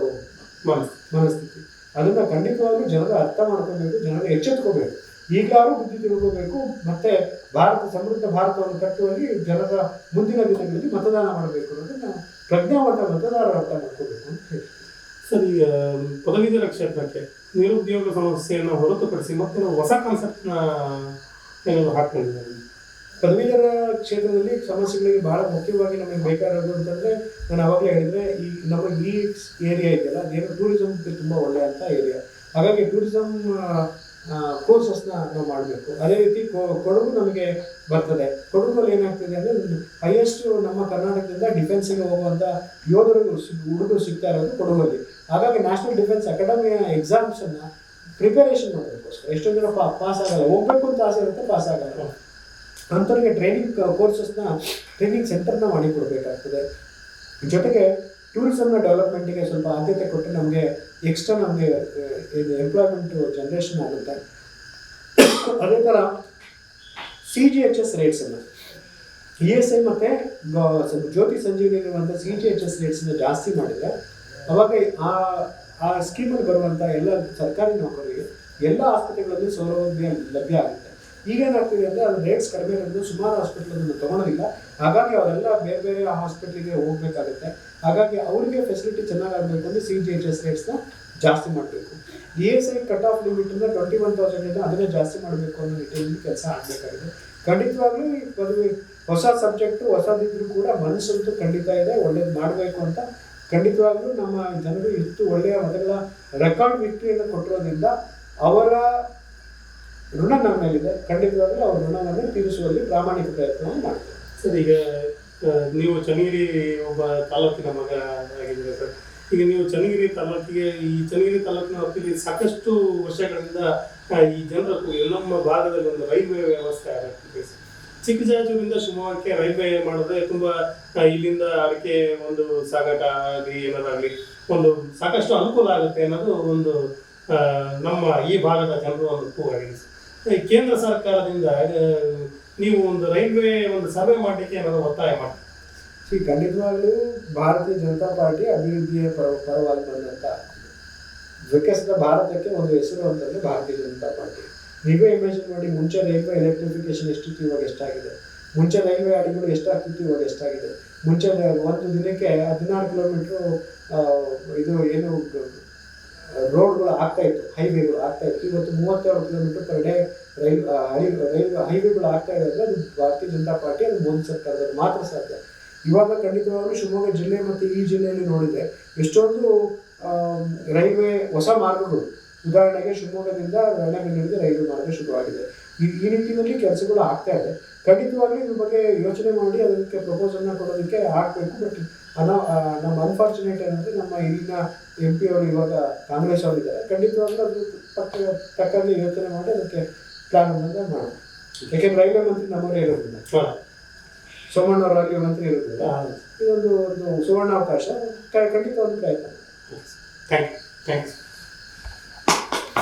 Speaker 2: ಮನಸ್,
Speaker 1: ಮನಸ್ಥಿತಿ? ಅದನ್ನ ಖಂಡಿತವಾಗ್ಲೂ ಜನರು ಅರ್ಥ ಮಾಡ್ಕೋಬೇಕು, ಜನರು ಎಚ್ಚೆತ್ಕೋಬೇಕು. ಈಗಲಾದ್ರೂ ಬುದ್ಧಿ ತಿಳ್ಕೋಬೇಕು, ಮತ್ತೆ ಭಾರತ, ಸಮೃದ್ಧ ಭಾರತವನ್ನು ಕಟ್ಟುವಲ್ಲಿ ಜನರ ಮುಂದಿನ ದಿನಗಳಲ್ಲಿ ಮತದಾನ ಮಾಡಬೇಕು ಅನ್ನೋದನ್ನ ಪ್ರಜ್ಞಾವಂತ ಮತದಾರರು ಅರ್ಥ ಮಾಡ್ಕೋಬೇಕು ಅಂತ ಹೇಳಿ.
Speaker 2: ಸರಿ ಪದವೀಧರ ಕ್ಷೇತ್ರಕ್ಕೆ ನಿರುದ್ಯೋಗ ಸಮಸ್ಯೆಯನ್ನು ಹೊರತುಪಡಿಸಿ ಮತ್ತೆ ಹೊಸ ಕಾನ್ಸೆಪ್ಟ್ನ ಏನಾದರೂ ಹಾಕೊಂಡಿದ್ದಾರೆ
Speaker 1: ಪದವೀಧರ ಕ್ಷೇತ್ರದಲ್ಲಿ ಸಮಸ್ಯೆಗಳಿಗೆ ಬಹಳ ಮುಖ್ಯವಾಗಿ ನಮಗೆ ಬೇಕಾಗಿರೋದು ಅಂತಂದ್ರೆ ನಾನು ಅವಾಗಲೇ ಹೇಳಿದ್ರೆ ಈ ನಮ್ಮ ಈ ಏರಿಯಾ ಇದೆಯಲ್ಲ, ಅದೇನು ತುಂಬ ಒಳ್ಳೆ ಅಂತ ಏರಿಯಾ. ಹಾಗಾಗಿ ಟೂರಿಸಮ್ ಕೋರ್ಸಸ್ನ ನಾವು ಮಾಡಬೇಕು. ಅದೇ ರೀತಿ ಕೊಡಗು ನಮಗೆ ಬರ್ತದೆ. ಕೊಡಗುನಲ್ಲಿ ಏನಾಗ್ತದೆ ಅಂದರೆ ಹೈಯೆಸ್ಟ್ ನಮ್ಮ ಕರ್ನಾಟಕದಿಂದ ಡಿಫೆನ್ಸಿಗೆ ಹೋಗುವಂಥ ಯೋಧರು ಹುಡುಗರು ಸಿಗ್ತಾ ಇರೋದು ಕೊಡಗಲ್ಲಿ ಹಾಗಾಗಿ ನ್ಯಾಷನಲ್ ಡಿಫೆನ್ಸ್ ಅಕಾಡೆಮಿಯ ಎಕ್ಸಾಮ್ಸನ್ನು ಪ್ರಿಪರೇಷನ್ ಮಾಡಬೇಕು ಎಷ್ಟೊಂದು ಜನ ಪಾಸ್ ಆಗಲ್ಲ. ಹೋಗ್ಬೇಕು ಅಂತ ಆಸೆ ಇರುತ್ತೆ ಪಾಸ್ ಆಗಲ್ಲ. ಅಂಥವ್ರಿಗೆ ಟ್ರೈನಿಂಗ್ ಕೋರ್ಸಸ್ನ ಟ್ರೈನಿಂಗ್ ಸೆಂಟರ್ನ ಮಾಡಿಕೊಡ್ಬೇಕಾಗ್ತದೆ ಜೊತೆಗೆ ಟೂರಿಸಮ್ನ ಡೆವಲಪ್ಮೆಂಟಿಗೆ ಸ್ವಲ್ಪ ಆದ್ಯತೆ ಕೊಟ್ಟು ನಮಗೆ ಎಕ್ಸ್ಟ್ರಾ ನಮಗೆ ಇದು ಎಂಪ್ಲಾಯ್ಮೆಂಟ್ ಜನ್ರೇಷನ್ ಆಗುತ್ತೆ. ಅದೇ ಥರ ಸಿ ಜಿ ಎಚ್ ಎಸ್ ರೇಟ್ಸನ್ನು ಇ ಎಸ್ ಐ ಮತ್ತು ಜ್ಯೋತಿ ಸಂಜೀವಿನಿ ಇರುವಂಥ ಸಿ ಜಿ ಎಚ್ ಎಸ್ ರೇಟ್ಸನ್ನು ಜಾಸ್ತಿ ಮಾಡಿದರೆ, ಅವಾಗ ಆ ಆ ಸ್ಕೀಮಲ್ಲಿ ಬರುವಂಥ ಎಲ್ಲ ಸರ್ಕಾರಿ ನೌಕರರಿಗೆ ಎಲ್ಲ ಆಸ್ಪತ್ರೆಗಳಲ್ಲಿ ಸೌಲಭ್ಯ ಲಭ್ಯ ಆಗುತ್ತೆ. ಈಗೇನಾಗ್ತಿದೆ ಅಂದರೆ ಅದು ರೇಟ್ಸ್ ಕಡಿಮೆ ಇರೋದು ಸುಮಾರು ಹಾಸ್ಪಿಟ್ಲನ್ನು ತೊಗೊಳೋದಿಲ್ಲ. ಹಾಗಾಗಿ ಅವರೆಲ್ಲ ಬೇರೆ ಬೇರೆ ಹಾಸ್ಪಿಟ್ಲಿಗೆ ಹೋಗಬೇಕಾಗುತ್ತೆ. ಹಾಗಾಗಿ ಅವರಿಗೆ ಫೆಸಿಲಿಟಿ ಚೆನ್ನಾಗಾಗಬೇಕು ಅಂದರೆ ಸಿ ಜಿ ಎಚ್ ಎಸ್ ರೇಟ್ಸ್ನ ಜಾಸ್ತಿ ಮಾಡಬೇಕು. E S I cut off ಲಿಮಿಟಿಂದ twenty one thousand ಇದೆ ಅದನ್ನೇ ಜಾಸ್ತಿ ಮಾಡಬೇಕು ಅನ್ನೋ ನಿಟ್ಟಿನಲ್ಲಿ ಕೆಲಸ ಆಗಬೇಕಾಗಿದೆ. ಖಂಡಿತವಾಗ್ಲೂ ಪದವಿ ಹೊಸ ಸಬ್ಜೆಕ್ಟು ಹೊಸದಿದ್ರು ಕೂಡ ಮನಸ್ಸಂತೂ ಖಂಡಿತ ಇದೆ, ಒಳ್ಳೇದು ಮಾಡಬೇಕು ಅಂತ. ಖಂಡಿತವಾಗ್ಲೂ ನಮ್ಮ ಜನರು ಇಷ್ಟು ಒಳ್ಳೆಯ ಮೊದಲ ರೆಕಾರ್ಡ್ ವಿಕ್ಟ್ರಿಯನ್ನು ಕೊಟ್ಟಿರೋದ್ರಿಂದ ಅವರ ಋಣ ನಮ್ಮ ಮೇಲಿದೆ ಖಂಡಿತವಾಗಲೂ ಅವ್ರ ಋಣವನ್ನು ತೀರಿಸುವಲ್ಲಿ ಪ್ರಾಮಾಣಿಕ ಪ್ರಯತ್ನವನ್ನು ಮಾಡ್ತಾರೆ
Speaker 2: ಸರ್, ಈಗ ನೀವು ಚನ್ನಗಿರಿ ಒಬ್ಬ ತಾಲೂಕಿನ ಮಗ ಆಗಿದ್ದೀರಾ ಸರ್ ಈಗ ನೀವು ಚನ್ನಗಿರಿ ತಾಲೂಕಿಗೆ, ಈ ಚನ್ನಗಿರಿ ತಾಲೂಕಿನ ವ್ಯಾಪ್ತಿಯಲ್ಲಿ ಸಾಕಷ್ಟು ವರ್ಷಗಳಿಂದ ಈ ಜನರ ನಮ್ಮ ಭಾಗದಲ್ಲಿ ಒಂದು ರೈಲ್ವೆ ವ್ಯವಸ್ಥೆ ಆಗುತ್ತೆ ಸರ್. ಚಿಕ್ಕಜಾಜೂರಿಂದ ಶಿವಮೊಗ್ಗಕ್ಕೆ ರೈಲ್ವೆ ಮಾಡಿದ್ರೆ ತುಂಬಾ ಇಲ್ಲಿಂದ ಅಡಿಕೆ ಒಂದು ಸಾಗಾಟ ಆಗಲಿ ಏನಾದಾಗಲಿ ಒಂದು ಸಾಕಷ್ಟು ಅನುಕೂಲ ಆಗುತ್ತೆ ಅನ್ನೋದು ಒಂದು ನಮ್ಮ ಈ ಭಾಗದ ಜನರು ಒಂದು ಕೂಗಾಗಿದೆ. ಕೇಂದ್ರ ಸರ್ಕಾರದಿಂದ ನೀವು ಒಂದು ರೈಲ್ವೆ ಒಂದು ಸಭೆ ಮಾಡಲಿಕ್ಕೆ ಏನಾದರೂ ಒತ್ತಾಯ ಮಾಡಿ.
Speaker 1: ಈ ಖಂಡಿತವಾಗಲೂ ಭಾರತೀಯ ಜನತಾ ಪಾರ್ಟಿ ಅಭಿವೃದ್ಧಿಯ ಪರ, ಪರವಾಗಿ ಬಂದಂತ ವಿಕಸಿತ ಭಾರತಕ್ಕೆ ಒಂದು ಹೆಸರು ಅಂತಂದ್ರೆ ಭಾರತೀಯ ಜನತಾ ಪಾರ್ಟಿ. ನೀವೇ ಇಮೇಜಿನ್ ಮಾಡಿ, ಮುಂಚೆ ರೈಲ್ವೆ ಎಲೆಕ್ಟ್ರಿಫಿಕೇಶನ್ ಎಷ್ಟಿತ್ತು ಇವಾಗ ಎಷ್ಟಾಗಿದೆ? ಮುಂಚೆ ರೈಲ್ವೆ ಅಡಿಗಳು ಎಷ್ಟಾಗ್ತಿತ್ತು ಇವಾಗ ಎಷ್ಟಾಗಿದೆ? ಮುಂಚೆ ಒಂದು ದಿನಕ್ಕೆ ಹದಿನಾರು ಕಿಲೋಮೀಟ್ರು ಇದು ಏನು ರೋಡ್ಗಳು ಆಗ್ತಾ ಇತ್ತು, ಹೈವೇಗಳು ಆಗ್ತಾ ಇತ್ತು. ಇವತ್ತು ಮೂವತ್ತೆರಡು kilometre per day rail rail ಹೈವೇಗಳು ಆಗ್ತಾ ಇರೋದ್ರೆ ಅದು ಭಾರತೀಯ ಜನತಾ ಪಾರ್ಟಿ ಅದು ಮೋದಿ ಸರ್ಕಾರದಲ್ಲಿ ಮಾತ್ರ ಸಾಧ್ಯ. ಇವಾಗ ಖಂಡಿತವಾಗ್ಲೂ ಶಿವಮೊಗ್ಗ ಜಿಲ್ಲೆ ಮತ್ತು ಈ ಜಿಲ್ಲೆಯಲ್ಲಿ ನೋಡಿದರೆ ಎಷ್ಟೊಂದು ರೈಲ್ವೆ ಹೊಸ ಮಾರ್ಗಗಳು. ಉದಾಹರಣೆಗೆ ಶಿವಮೊಗ್ಗದಿಂದ ರಣಬೆನ್ನೂರಿಗೆ ರೈಲ್ವೆ ಮಾರ್ಗ ಶುರುವಾಗಿದೆ. ಈ ಈ ನಿಟ್ಟಿನಲ್ಲಿ ಕೆಲಸಗಳು ಆಗ್ತಾ ಇದೆ. ಖಂಡಿತವಾಗ್ಲೂ ಇದ್ರ ಬಗ್ಗೆ ಯೋಚನೆ ಮಾಡಿ ಅದಕ್ಕೆ ಪ್ರಪೋಸಲ್ನ ಕೊಡೋದಕ್ಕೆ ಆಗಬೇಕು ಬಟ್ ಅನ ನಮ್ಮ ಅನ್ಫಾರ್ಚುನೇಟ್ ಏನಂದ್ರೆ ನಮ್ಮ ಇಲ್ಲಿನ ಎಂ ಪಿ ಅವರು ಇವಾಗ ಕಾಂಗ್ರೆಸ್ ಅವರು ಇದ್ದಾರೆ ಖಂಡಿತವಾಗ್ಲೂ ಅದು ಪಕ್ಕ ತಕ್ಕಲ್ಲಿ ಯೋಚನೆ ಮಾಡಿ ಅದಕ್ಕೆ ಪ್ಲಾನ್ ಅನ್ನೋದನ್ನ ಮಾಡೋಣ. ಯಾಕೆಂದ್ರೆ ರೈಲ್ವೆ ಮಂತ್ರಿ ನಮ್ಮವರೇ ಇರೋದಿಲ್ಲ ಸೋಮಣ್ಣ ಅವರ ರೈಲ್ವೆ ಮಂತ್ರಿ ಇರೋದಿಲ್ಲ ಇದೊಂದು ಒಂದು ಸುವರ್ಣ ಅವಕಾಶ ಖಂಡಿತ ಒಂದು ಪ್ರಯತ್ನ.
Speaker 2: Thank you thanks